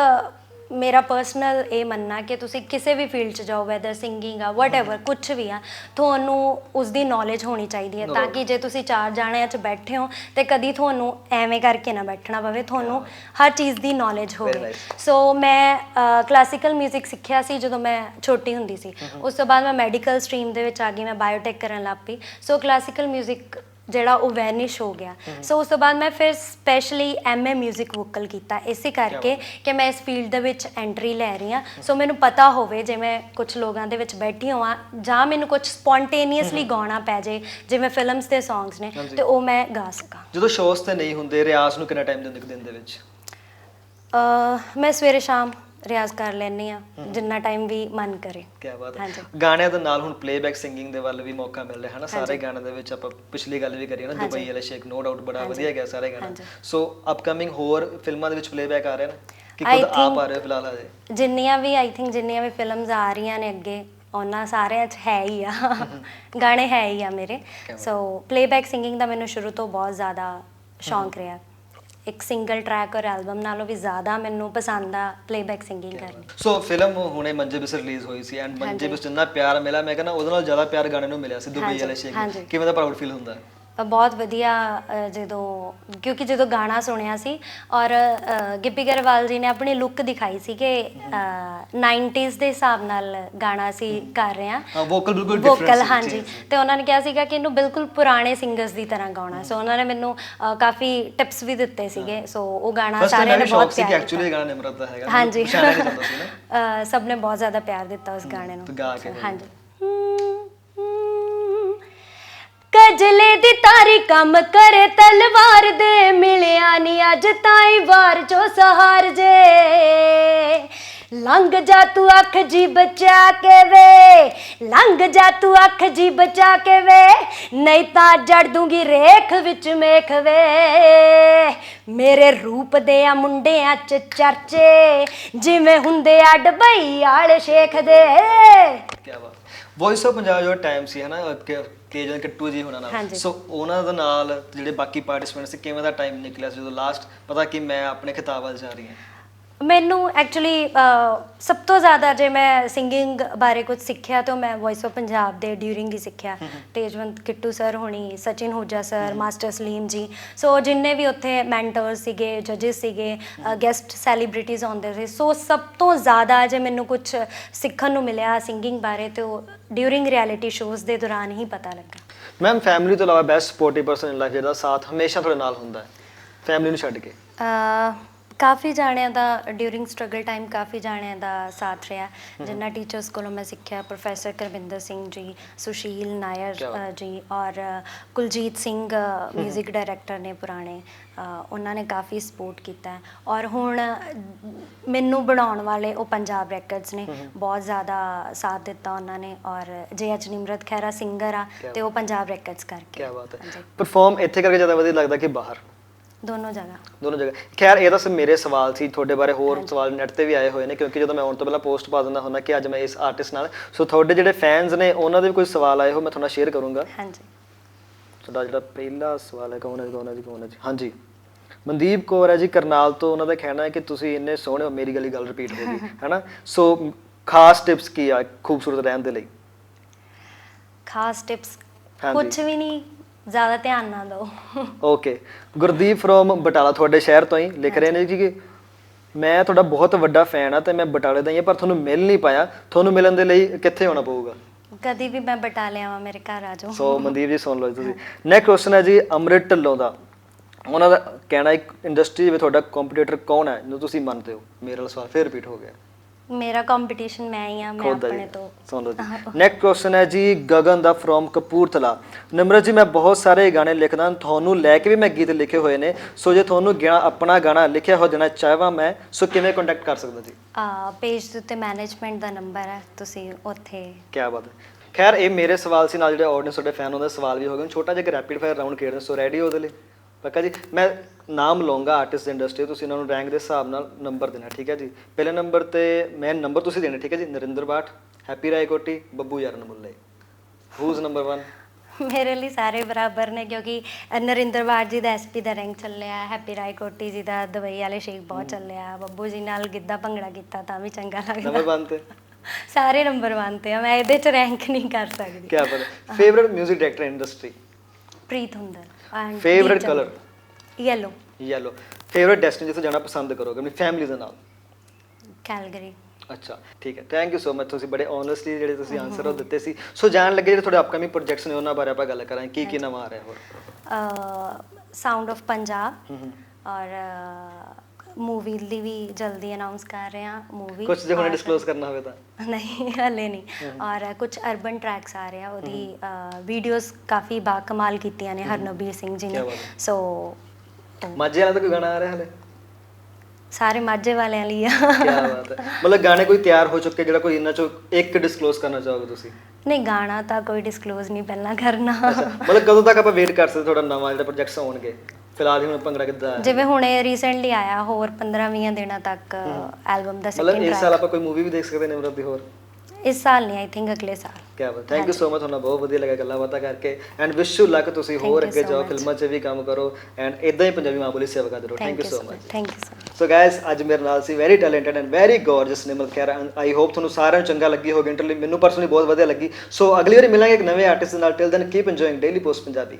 ਮੇਰਾ ਪਰਸਨਲ ਇਹ ਮੰਨਣਾ ਕਿ ਤੁਸੀਂ ਕਿਸੇ ਵੀ ਫੀਲਡ 'ਚ ਜਾਓ ਵੈਦਰ ਸਿੰਗਿੰਗ ਆ ਵਟਐਵਰ ਕੁਝ ਵੀ ਆ ਤੁਹਾਨੂੰ ਉਸ ਦੀ ਨੌਲੇਜ ਹੋਣੀ ਚਾਹੀਦੀ ਹੈ ਤਾਂ ਕਿ ਜੇ ਤੁਸੀਂ ਚਾਰ ਜਾਣਿਆਂ 'ਚ ਬੈਠੇ ਹੋ ਤੇ ਕਦੀ ਤੁਹਾਨੂੰ ਐਵੇਂ ਕਰਕੇ ਨਾ ਬੈਠਣਾ ਪਵੇ ਤੁਹਾਨੂੰ ਹਰ ਚੀਜ਼ ਦੀ ਨੌਲੇਜ ਹੋਵੇ nice. ਸੋ ਮੈਂ ਕਲਾਸੀਕਲ 뮤직 ਸਿੱਖਿਆ ਸੀ ਜਦੋਂ ਮੈਂ ਛੋਟੀ ਹੁੰਦੀ ਸੀ ਉਸ ਤੋਂ ਬਾਅਦ ਮੈਂ ਮੈਡੀਕਲ ਸਟਰੀਮ ਦੇ ਵਿੱਚ ਆ ਗਈ ਮੈਂ ਬਾਇਓਟੈਕ ਕਰਨ ਲੱਗ ਪਈ ਸੋ ਕਲਾਸੀਕਲ 뮤직 ਜਿਹੜਾ ਉਹ ਵੈਨਿਸ਼ ਹੋ ਗਿਆ। ਸੋ ਉਸ ਤੋਂ ਬਾਅਦ ਮੈਂ ਫਿਰ ਸਪੈਸ਼ਲੀ ਐਮਏ 뮤직 ਵੋਕਲ ਕੀਤਾ। ਇਸੇ ਕਰਕੇ ਕਿ ਮੈਂ ਇਸ ਫੀਲਡ ਦੇ ਵਿੱਚ ਐਂਟਰੀ ਲੈ ਰਹੀ ਹਾਂ। ਸੋ ਮੈਨੂੰ ਪਤਾ ਹੋਵੇ ਜੇ ਮੈਂ ਕੁਝ ਲੋਕਾਂ ਦੇ ਵਿੱਚ ਬੈਠੀ ਹੋਵਾਂ ਜਾਂ ਮੈਨੂੰ ਕੁਝ ਸਪੌਂਟੇਨੀਅਸਲੀ ਗਾਉਣਾ ਪੈ ਜੇ ਜਿਵੇਂ ਫਿਲਮਸ ਦੇ ਸੌਂਗਸ ਨੇ। ਤੇ ਉਹ ਮੈਂ ਗਾ ਸਕਾਂ। ਜਦੋਂ ਸ਼ੋਅਸ ਤੇ ਨਹੀਂ ਹੁੰਦੇ ਰਿਆਜ਼ ਨੂੰ ਕਿੰਨਾ ਟਾਈਮ ਦਿੰਦੇ ਇੱਕ ਦਿਨ ਦੇ ਵਿੱਚ? ਅਹ ਮੈਂ ਸਵੇਰੇ ਸ਼ਾਮ ਰਿਆਜ਼ ਕਰ ਲੈਂਦੀ ਆ ਜਿੰਨਾ ਟਾਈਮ ਵੀ ਮਨ ਕਰੇ। ਕੀ ਬਾਤ ਹੈ। ਗਾਣਿਆਂ ਦੇ ਨਾਲ ਹੁਣ ਪਲੇਬੈਕ ਸਿੰਗਿੰਗ ਦੇ ਵੱਲ ਵੀ ਮੌਕਾ ਮਿਲ ਰਿਹਾ ਹੈ ਨਾ ਸਾਰੇ। ਗਾਣਿਆਂ ਦੇ ਵਿੱਚ ਆਪਾਂ ਪਿਛਲੀ ਗੱਲ ਵੀ ਕਰੀ ਨਾ। ਦੁਬਈ ਵਾਲੇ ਸ਼ੇਖ ਨੋ ਡਾਊਟ ਬੜਾ। ਵਧੀਆ ਗਿਆ ਸਾਰੇ ਗਾਣੇ। ਸੋ ਅਪਕਮਿੰਗ ਹੋਰ ਫਿਲਮਾਂ ਦੇ ਵਿੱਚ ਪਲੇਬੈਕ ਆ ਰਹੇ ਨੇ? ਕਿ ਖੁਦ ਆਪ ਆ ਰਹੇ ਫਿਲਹਾਲ ਹਜੇ? ਜਿੰਨੀਆਂ ਵੀ ਆਈ ਥਿੰਕ ਜਿੰਨੀਆਂ ਵੀ ਫਿਲਮਸ ਆ ਰਹੀਆਂ ਨੇ ਅੱਗੇ ਉਹਨਾਂ ਸਾਰਿਆਂ 'ਚ ਹੈ ਹੀ ਆ। ਗਾਣੇ ਹੈ ਹੀ ਆ ਮੇਰੇ। ਸੋ ਪਲੇਬੈਕ ਸਿੰਗਿੰਗ ਦਾ ਮੈਨੂੰ ਸ਼ੁਰੂ ਤੋਂ ਬਹੁਤ ਜ਼ਿਆਦਾ ਸ਼ੌਂਕ ਰਿਹਾ। ਇੱਕ ਸਿੰਗਲ ਟਰੈਕ ਔਰ ਐਲਬਮ ਨਾਲੋਂ ਵੀ ਜ਼ਿਆਦਾ ਮੈਨੂੰ ਪਸੰਦ ਆ ਪਲੇਬੈਕ ਸਿੰਗਿੰਗ ਕਰਨੀ ਸੋ ਫਿਲਮ ਹੁਣੇ ਮੰਜੇ ਬਿਸ ਰਿਲੀਜ਼ ਹੋਈ ਸੀ ਐਂਡ ਮੰਜੇ ਬਿਸ ਜਿੰਨਾ ਪਿਆਰ ਮਿਲਿਆ ਮੈਂ ਕਹਿੰਦਾ ਉਹਦੇ ਨਾਲ ਜ਼ਿਆਦਾ ਪਿਆਰ ਗਾਣੇ ਨੂੰ ਮਿਲਿਆ ਸੀ ਦੁਬਈ ਹਾਂਜੀ, ਵਾਲੇ ਸ਼ੇਖ। ਕਿਵੇਂ ਦਾ ਪ੍ਰਾਊਡ ਫੀਲ ਹੁੰਦਾ? ਅ, ਬਹੁਤ ਵਧੀਆ ਅ, ਜਦੋਂ ਕਿਉਂਕਿ ਜਦੋਂ ਗਾਣਾ ਸੁਣਿਆ ਸੀ ਔਰ ਅ, ਗਿੱਪੀ ਗਰੇਵਾਲ ਜੀ ਨੇ ਆਪਣੀ ਲੁੱਕ ਦਿਖਾਈ ਸੀ ਕਿ ਅ, 90s ਦੇ ਹਿਸਾਬ ਨਾਲ ਗਾਣਾ ਸੀ ਕਰ ਰਹੇ ਹਾਂ। ਵੋਕਲ ਬਿਲਕੁਲ ਡਿਫਰੈਂਟ ਵੋਕਲ ਹਾਂਜੀ। ਤੇ ਉਹਨਾਂ ਨੇ ਕਿਹਾ ਸੀਗਾ ਕਿ ਇਹਨੂੰ ਬਿਲਕੁਲ ਪੁਰਾਣੇ ਸਿੰਗਰਸ ਦੀ ਤਰ੍ਹਾਂ ਗਾਉਣਾ। ਸੋ ਉਹਨਾਂ ਨੇ ਮੈਨੂੰ ਅ, ਕਾਫੀ ਟਿਪਸ ਵੀ ਦਿੱਤੇ ਸੀਗੇ। ਸੋ ਉਹ ਗਾਣਾ ਸਾਰਿਆਂ ਨੇ ਬਹੁਤ ਸ਼ੌਕ ਸੀ ਕਿ ਪਿਆਰ ਐਕਚੁਅਲੀ ਦਿੱਤਾ ਗਾਣਾ ਨਿਮਰਤ ਦਾ ਹੈਗਾ। ਹਾਂਜੀ। ਪਛਾਣਿਆ ਨਹੀਂ ਜਾਂਦਾ ਸੀ ਨਾ। ਅ, ਸਭ ਨੇ ਬਹੁਤ ਜ਼ਿਆਦਾ ਪਿਆਰ ਦਿੱਤਾ ਉਸ ਗਾਣੇ ਨੂੰ। ਤੂੰ ਗਾ ਕੇ ਦੇਖ। ਹਾਂਜੀ। ਕਜਲੇ ਦੀ ਤਾਰੀ ਕੰਮ ਕਰੇ, ਤਲਵਾਰ ਦੇ ਮਿਲਿਆ ਨਹੀਂ ਅੱਜ ਤਾਈ ਵਾਰ ਚੋ ਸਹਾਰ ਜੇ। ਲੰਘ ਜਾ ਤੂੰ ਅੱਖ ਜੀ ਬਚਾ ਕੇ ਵੇ, ਲੰਘ ਜਾ ਤੂੰ ਅੱਖ ਜੀ ਬਚਾ ਕੇ ਵੇ, ਨਹੀਂ ਤਾਂ ਜੜ ਦੂੰਗੀ ਰੇਖ ਵਿੱਚ ਮੇਖ ਵੇ। ਮੇਰੇ ਰੂਪ ਦੇ ਆ ਮੁੰਡਿਆਂ ਚ ਚਰਚੇ, ਜਿਵੇਂ ਹੁੰਦੇ ਆ ਡਬਈ ਵਾਲੇ ਸ਼ੇਖ ਦੇ। ਕੀ ਬਾਤ। ਵੌਇਸ ਆਫ ਪੰਜਾਬ ਜੋ ਟਾਈਮ ਸੀ, ਹਨਾ ਕੇ ਜਨ ਕਿੱਟੂ ਜੀ ਹੋਣਾ ਨਾਲ। ਹਾਂਜੀ। ਸੋ ਉਹਨਾਂ ਦੇ ਨਾਲ ਜਿਹੜੇ ਬਾਕੀ ਪਾਰਟਿਸਪੈਂਟ ਸੀ ਕਿਵੇਂ ਦਾ ਟਾਈਮ ਨਿਕਲਿਆ ਸੀ? ਜਦੋਂ ਲਾਸਟ ਪਤਾ ਕਿ ਮੈਂ ਆਪਣੇ ਖਿਤਾਬ ਵੱਲ ਜਾ ਰਹੀ ਹਾਂ। ਮੈਨੂੰ ਐਕਚੁਅਲੀ ਸਭ ਤੋਂ ਜ਼ਿਆਦਾ ਜੇ ਮੈਂ ਸਿੰਗਿੰਗ ਬਾਰੇ ਕੁਝ ਸਿੱਖਿਆ ਤਾਂ ਮੈਂ ਵੌਇਸ ਆਫ ਪੰਜਾਬ ਦੇ ਡਿਊਰਿੰਗ ਹੀ ਸਿੱਖਿਆ। ਤੇਜਵੰਤ ਕਿੱਟੂ ਸਰ ਹੋਣੀ Sachin Ahuja sir master Saleem ji. So ਜਿੰਨੇ ਵੀ ਉੱਥੇ ਮੈਂਟਰਸ ਸੀਗੇ ਜੱਜਸ ਸੀਗੇ ਗੈਸਟ ਸੈਲੀਬ੍ਰਿਟੀਜ਼ ਆਉਂਦੇ ਸੀ। ਸੋ ਸਭ ਤੋਂ ਜ਼ਿਆਦਾ ਜੇ ਮੈਨੂੰ ਕੁਝ ਸਿੱਖਣ ਨੂੰ ਮਿਲਿਆ ਸਿੰਗਿੰਗ ਬਾਰੇ ਤੇ ਉਹ ਡਿਊਰਿੰਗ ਰਿਐਲਿਟੀ ਸ਼ੋਜ਼ ਦੇ ਦੌਰਾਨ ਹੀ ਪਤਾ ਲੱਗਾ। ਮੈਮ ਫੈਮਿਲੀ ਤੋਂ ਇਲਾਵਾ best sportive person in life ਜਿਹਦਾ ਸਾਥ ਹਮੇਸ਼ਾ ਤੁਹਾਡੇ ਨਾਲ ਹੁੰਦਾ ਹੈ। ਫੈਮਿਲੀ ਨੂੰ ਛੱਡ ਕੇ। ਕਾਫੀ ਜਾਣਿਆਂ ਦਾ ਡਿਊਰਿੰਗ ਸਟਰਗਲ ਟਾਈਮ ਕਾਫੀ ਜਾਣਿਆਂ ਦਾ ਸਾਥ ਰਿਹਾ। ਜਿਨ੍ਹਾਂ ਟੀਚਰਸ ਕੋਲੋਂ ਮੈਂ ਸਿੱਖਿਆ ਪ੍ਰੋਫੈਸਰ ਕਰਵਿੰਦਰ ਸਿੰਘ ਜੀ ਸੁਸ਼ੀਲ ਨਾਇਰ ਜੀ ਔਰ ਕੁਲਜੀਤ ਸਿੰਘ 뮤직 ਡਾਇਰੈਕਟਰ ਨੇ ਪੁਰਾਣੇ ਉਹਨਾਂ ਨੇ ਕਾਫੀ ਸਪੋਰਟ ਕੀਤਾ। ਔਰ ਹੁਣ ਮੈਨੂੰ ਬਣਾਉਣ ਵਾਲੇ ਉਹ ਪੰਜਾਬ ਰੈਕਰਡਸ ਨੇ ਬਹੁਤ ਜ਼ਿਆਦਾ ਸਾਥ ਦਿੱਤਾ ਉਹਨਾਂ ਨੇ ਔਰ ਜੇ ਐਚ ਨਿਮਰਤ ਖਹਿਰਾ ਸਿੰਗਰ ਆ ਤੇ ਉਹ ਪੰਜਾਬ ਰੈਕਰਡਸ ਕਰਕੇ। ਕੀ ਬਾਤ ਹੈ। ਪਰਫਾਰਮ ਇੱਥੇ ਕਰਕੇ ਜ਼ਿਆਦਾ ਵਧੀਆ ਲੱਗਦਾ ਕਿ ਬਾਹਰ? ਦੋਨੋਂ ਜਗ੍ਹਾ। ਦੋਨੋਂ ਜਗ੍ਹਾ। ਖੈਰ ਇਹ ਤਾਂ ਸਿਰਫ ਮੇਰੇ ਸਵਾਲ ਸੀ ਤੁਹਾਡੇ ਬਾਰੇ ਹੋਰ ਸਵਾਲ ਨੈਟ ਤੇ ਵੀ ਆਏ ਹੋਏ ਨੇ ਕਿਉਂਕਿ ਜਦੋਂ ਮੈਂ ਆਉਣ ਤੋਂ ਪਹਿਲਾਂ ਪੋਸਟ ਪਾ ਦਿੰਦਾ ਹੁੰਦਾ ਕਿ ਅੱਜ ਮੈਂ ਇਸ ਆਰਟਿਸਟ ਨਾਲ। ਸੋ ਤੁਹਾਡੇ ਜਿਹੜੇ ਫੈਨਸ ਨੇ ਉਹਨਾਂ ਦੇ ਵੀ ਕੋਈ ਸਵਾਲ ਆਏ ਹੋ ਮੈਂ ਤੁਹਾਡਾ ਸ਼ੇਅਰ ਕਰੂੰਗਾ। ਹਾਂਜੀ। ਤੁਹਾਡਾ ਜਿਹੜਾ ਪਹਿਲਾ ਸਵਾਲ ਹੈ ਕੌਣ ਹੈ ਕੌਣ ਹੈ ਜੀ ਕੌਣ ਹੈ ਜੀ? ਹਾਂਜੀ। ਮਨਦੀਪ ਕੌਰ ਹੈ ਜੀ ਕਰਨਾਲ ਤੋਂ ਉਹਨਾਂ ਦਾ ਕਹਿਣਾ ਹੈ ਕਿ ਤੁਸੀਂ ਇੰਨੇ ਸੋਹਣੇ ਹੋ ਮੇਰੀ ਗਲੀ ਗੱਲ ਰਿਪੀਟ ਹੋ ਗਈ ਹੈਨਾ? ਸੋ ਖਾਸ ਟਿਪਸ ਕੀ ਆ ਖੂਬਸੂਰਤ ਰਹਿਣ ਦੇ ਲਈ? ਖਾਸ ਟਿਪਸ। ਕੁਝ ਵੀ ਨਹੀਂ ਜ਼ਿਆਦਾ ਧਿਆਨ ਨਾ ਦਿਓ। ਓਕੇ ਗੁਰਦੀਪ ਫਰੋਮ ਬਟਾਲਾ ਤੁਹਾਡੇ ਸ਼ਹਿਰ ਤੋਂ ਹੀ ਲਿਖ ਰਹੇ ਨੇ ਜੀ ਕਿ ਮੈਂ ਤੁਹਾਡਾ ਬਹੁਤ ਵੱਡਾ ਫੈਨ ਆ ਤੇ ਮੈਂ ਬਟਾਲੇ ਦਾ ਹੀ ਹਾਂ ਪਰ ਤੁਹਾਨੂੰ ਮਿਲ ਨਹੀਂ ਪਾਇਆ। ਤੁਹਾਨੂੰ ਮਿਲਣ ਦੇ ਲਈ ਕਿੱਥੇ ਆਉਣਾ ਪਊਗਾ? ਕਦੀ ਵੀ ਮੈਂ ਬਟਾ ਲਿਆਵਾਂ ਮੇਰੇ ਘਰ ਆ ਜਾਓ। ਸੋ ਮਨਦੀਪ ਜੀ ਸੁਣ ਲਓ ਜੀ ਤੁਸੀਂ। ਨੈਕਸਟ ਕੁਐਸਚਨ ਹੈ ਜੀ ਅਮਰਿਤ ਢਿੱਲੋਂ ਦਾ। ਉਹਨਾਂ ਦਾ ਕਹਿਣਾ ਇੱਕ ਇੰਡਸਟਰੀ ਵਿੱਚ ਤੁਹਾਡਾ ਕੰਪੀਟੀਟਰ ਕੌਣ ਹੈ ਜਿਹਨੂੰ ਤੁਸੀਂ ਮੰਨਦੇ ਹੋ? ਮੇਰੇ ਨਾਲ ਸਵਾਲ ਫੇਰ ਰਿਪੀਟ ਹੋ ਗਿਆ। ਮੇਰਾ ਕੰਪੀਟੀਸ਼ਨ ਮੈਂ ਹੀ ਆ ਮੈਂ ਖੁਦ ਦਾ ਆਪਣੇ ਜੀ ਤੋਂ। ਸੁਣ ਲਓ ਜੀ। ਨੈਕਸਟ ਕੁਐਸਚਨ ਹੈ ਜੀ ਗਗਨ ਦਾ ਫਰੋਮ ਕਪੂਰਥਲਾ। ਨਿਮਰਤ ਜੀ ਮੈਂ ਬਹੁਤ ਸਾਰੇ ਗਾਣੇ ਲਿਖਦਾ ਤੁਹਾਨੂੰ ਲੈ ਕੇ ਵੀ ਮੈਂ ਗੀਤ ਲਿਖੇ ਹੋਏ ਨੇ। ਸੋ ਜੇ ਤੁਹਾਨੂੰ ਗਿਣਾ ਆਪਣਾ ਗਾਣਾ ਲਿਖਿਆ ਹੋ ਦੇਣਾ ਚਾਹਵਾ ਮੈਂ ਸੋ ਕਿਵੇਂ ਕੰਟੈਕਟ ਕਰ ਸਕਦਾ ਜੀ? ਆ ਪੇਜ ਦੇ ਉੱਤੇ ਮੈਨੇਜਮੈਂਟ ਦਾ ਨੰਬਰ ਹੈ ਤੁਸੀਂ ਉੱਥੇ ਕੀ ਬਾਤ ਹੈ। ਖੈਰ ਇਹ ਮੇਰੇ ਸਵਾਲ ਸੀ ਨਾਲ ਜਿਹੜੇ ਆਡੀਅנס ਤੁਹਾਡੇ ਫੈਨ ਹੁੰਦੇ ਸਵਾਲ ਵੀ ਹੋ ਗਏ ਛੋਟਾ ਜਿਹਾ ਰੈਪਿਡ ਫਾਇਰ ਰਾਉਂਡ ਖੇਡਦੇ ਸੋ ਰੈਡੀ ਹੋ ਉਹਦੇ ਲਈ? ਪੱਕਾ ਜੀ ਮੈਂ ਨਾਮ ਲਵਾਂਗਾ ਆਰਟਿਸਟ ਇੰਡਸਟਰੀ ਤੁਸੀਂ ਇਹਨਾਂ ਨੂੰ ਰੈਂਕ ਦੇ ਹਿਸਾਬ ਨਾਲ ਨੰਬਰ ਦੇਣਾ ਠੀਕ ਹੈ ਜੀ? ਪਹਿਲੇ ਨੰਬਰ ਤੇ ਮੈਂ ਨੰਬਰ ਤੁਸੀਂ ਦੇਣੇ ਠੀਕ ਹੈ ਜੀ? ਨਰਿੰਦਰ ਬਾਠ ਹੈਪੀ ਰਾਏ ਕੋਟੀ ਬੱਬੂ ਯਾਰਨ ਮੁੱਲੇ। ਹੂਜ਼ ਨੰਬਰ 1 ਮੇਰੇ ਲਈ ਸਾਰੇ ਬਰਾਬਰ ਨੇ ਕਿਉਂਕਿ ਨਰਿੰਦਰ ਬਾੜ ਜੀ ਦਾ ਐਸਪੀ ਦਾ ਰੈਂਕ ਚੱਲਿਆ ਹੈਪੀ ਰਾਏ ਕੋਟੀ ਜੀ ਦਾ ਦਵਾਈ ਵਾਲੇ ਸ਼ੇਖ ਬਹੁਤ ਚੱਲਿਆ ਬੱਬੂ ਜੀ ਨਾਲ ਗਿੱਧਾ ਭੰਗੜਾ ਕੀਤਾ ਤਾਂ ਵੀ ਚੰਗਾ ਲੱਗਦਾ। ਨੰਬਰ 1 ਤੇ? ਸਾਰੇ ਨੰਬਰ ਤੇ ਆ ਮੈਂ ਇਹਦੇ ਚ ਰੈਂਕ ਨਹੀਂ ਕਰ ਸਕਦੀ। ਕੀ ਬਾਤ ਹੈ। Favourite 뮤직 director industry Preet Hundal Favourite colour? Yellow yellow favourite destination ਜਿੱਥੇ ਜਾਣਾ ਪਸੰਦ ਕਰੋਗੇ ਆਪਣੀ ਫੈਮਿਲੀ ਦੇ ਨਾਲ ਕੈਲਗਰੀ ਅੱਛਾ ਠੀਕ ਹੈ ਥੈਂਕ ਯੂ ਸੋ ਮਚ ਤੁਸੀਂ ਬੜੇ ਓਨੈਸਟਲੀ ਜਿਹੜੇ ਤੁਸੀਂ ਆਨਸਰ ਉਹ ਦਿੱਤੇ ਸੀ ਸੋ ਜਾਣ ਲੱਗੇ ਜਿਹੜੇ ਤੁਹਾਡੇ ਅਪਕਮਿੰਗ ਪ੍ਰੋਜੈਕਟਸ ਨੇ ਉਹਨਾਂ ਬਾਰੇ ਆਪਾਂ ਗੱਲ ਕਰਾਂਗੇ ਕੀ ਕੀ ਨਵਾਂ ਆ ਰਿਹਾ ਹੋਰ ਸਾਊਂਡ ਆਫ ਪੰਜਾਬ ਔਰ ਮੂਵੀ ਦੀ ਵੀ ਜਲਦੀ ਅਨਾਉਂਸ ਕਰ ਰਹੇ ਹਾਂ ਮੂਵੀ ਕੁਝ ਜੇ ਹੁਣੇ ਡਿਸਕਲੋਜ਼ ਕਰਨਾ ਹੋਵੇ ਤਾਂ। ਨਹੀਂ ਹਲੇ ਨਹੀਂ। ਔਰ ਕੁਝ ਅਰਬਨ ਟਰੈਕਸ ਆ ਰਹੇ ਆ ਉਹਦੀ ਵੀਡੀਓਜ਼ ਕਾਫੀ ਬਾ ਕਮਾਲ ਕੀਤੀਆਂ ਨੇ ਹਰਨਬੀਰ ਸਿੰਘ ਜੀ ਨੇ। ਸੋ ਮਾਝੇ ਵਾਲਾ ਤਾਂ ਕੋਈ ਗਾਣਾ ਆ ਰਿਹਾ ਹਲੇ? ਸਾਰੇ ਮਾਝੇ ਵਾਲਿਆਂ ਲਈ ਆ। ਕੀ ਬਾਤ ਹੈ। ਮਤਲਬ ਗਾਣੇ ਕੋਈ ਤਿਆਰ ਹੋ ਚੁੱਕੇ ਜਿਹੜਾ ਕੋਈ ਇਹਨਾਂ ਚੋਂ ਇੱਕ ਡਿਸਕਲੋਜ਼ ਕਰਨਾ ਚਾਹੋਗੇ ਤੁਸੀਂ? ਨਹੀਂ ਗਾਣਾ ਤਾਂ ਕੋਈ ਡਿਸਕਲੋਜ਼ ਨਹੀਂ ਪਹਿਲਾਂ ਕਰਨਾ। ਮਤਲਬ ਕਦੋਂ ਤੱਕ ਆਪਾਂ ਵੇਟ ਕਰ ਸਕਦੇ ਤੁਹਾਡਾ ਨਵਾਂ ਜਿਹੜਾ ਪ੍ਰੋਜੈਕਟਸ ਆਉਣਗੇ? ਫਿਲਹਾਲ ਹੀ ਹੁਣ ਭੰਗੜਾ ਕਿੱਦਾਂ ਹੈ ਜਿਵੇਂ ਹੁਣੇ ਰੀਸੈਂਟਲੀ ਆਇਆ ਹੋਰ 15-20 ਦਿਨਾਂ ਤੱਕ ਐਲਬਮ ਦਾ ਮਤਲਬ ਸੈਕਿੰਡ ਇਸ ਸਾਲ ਆਪਾਂ ਕੋਈ ਮੂਵੀ ਵੀ ਦੇਖ ਸਕਦੇ ਨੇ ਨਿਮਰਤ ਦੀ ਹੋਰ? ਇਸ ਸਾਲ ਨਹੀਂ ਆਈ ਥਿੰਕ ਅਗਲੇ ਸਾਲ। ਕਿਆ ਬਾਤ ਥੈਂਕ ਯੂ ਸੋ ਮਚ ਤੁਹਾਨੂੰ ਬਹੁਤ ਵਧੀਆ ਲੱਗਾ ਗੱਲਾਂ ਬਾਤਾਂ ਕਰਕੇ। ਐਂਡ ਵਿਸ਼ ਯੂ ਲੱਕ ਤੁਸੀਂ ਹੋਰ ਅੱਗੇ ਜਾਓ. ਫਿਲਮਾਂ 'ਚ ਵੀ ਕੰਮ ਕਰੋ। ਐਂਡ ਇਦਾਂ ਹੀ ਪੰਜਾਬੀ ਮਾਂ ਬੋਲੀ ਸੇਵਾ ਕਰਦੇ ਰਹੋ। Thank you so much thank you so so guys ਅੱਜ ਮੇਰੇ ਨਾਲ ਸੀ very talented and very gorgeous Nimrat Khaira I hope ਤੁਹਾਨੂੰ ਸਾਰਿਆਂ ਨੂੰ ਚੰਗਾ ਲੱਗੀ ਹੋਵੇ ਇੰਟਰਵਿਊ ਮੈਨੂੰ ਪਰਸਨਲੀ ਬਹੁਤ ਵਧੀਆ ਲੱਗੀ। ਸੋ ਅਗਲੀ ਵਾਰੀ ਮਿਲਾਂਗੇ ਇੱਕ ਨਵੇਂ ਆਰਟਿਸਟ ਨਾਲ। Till then keep enjoying Daily Post Punjabi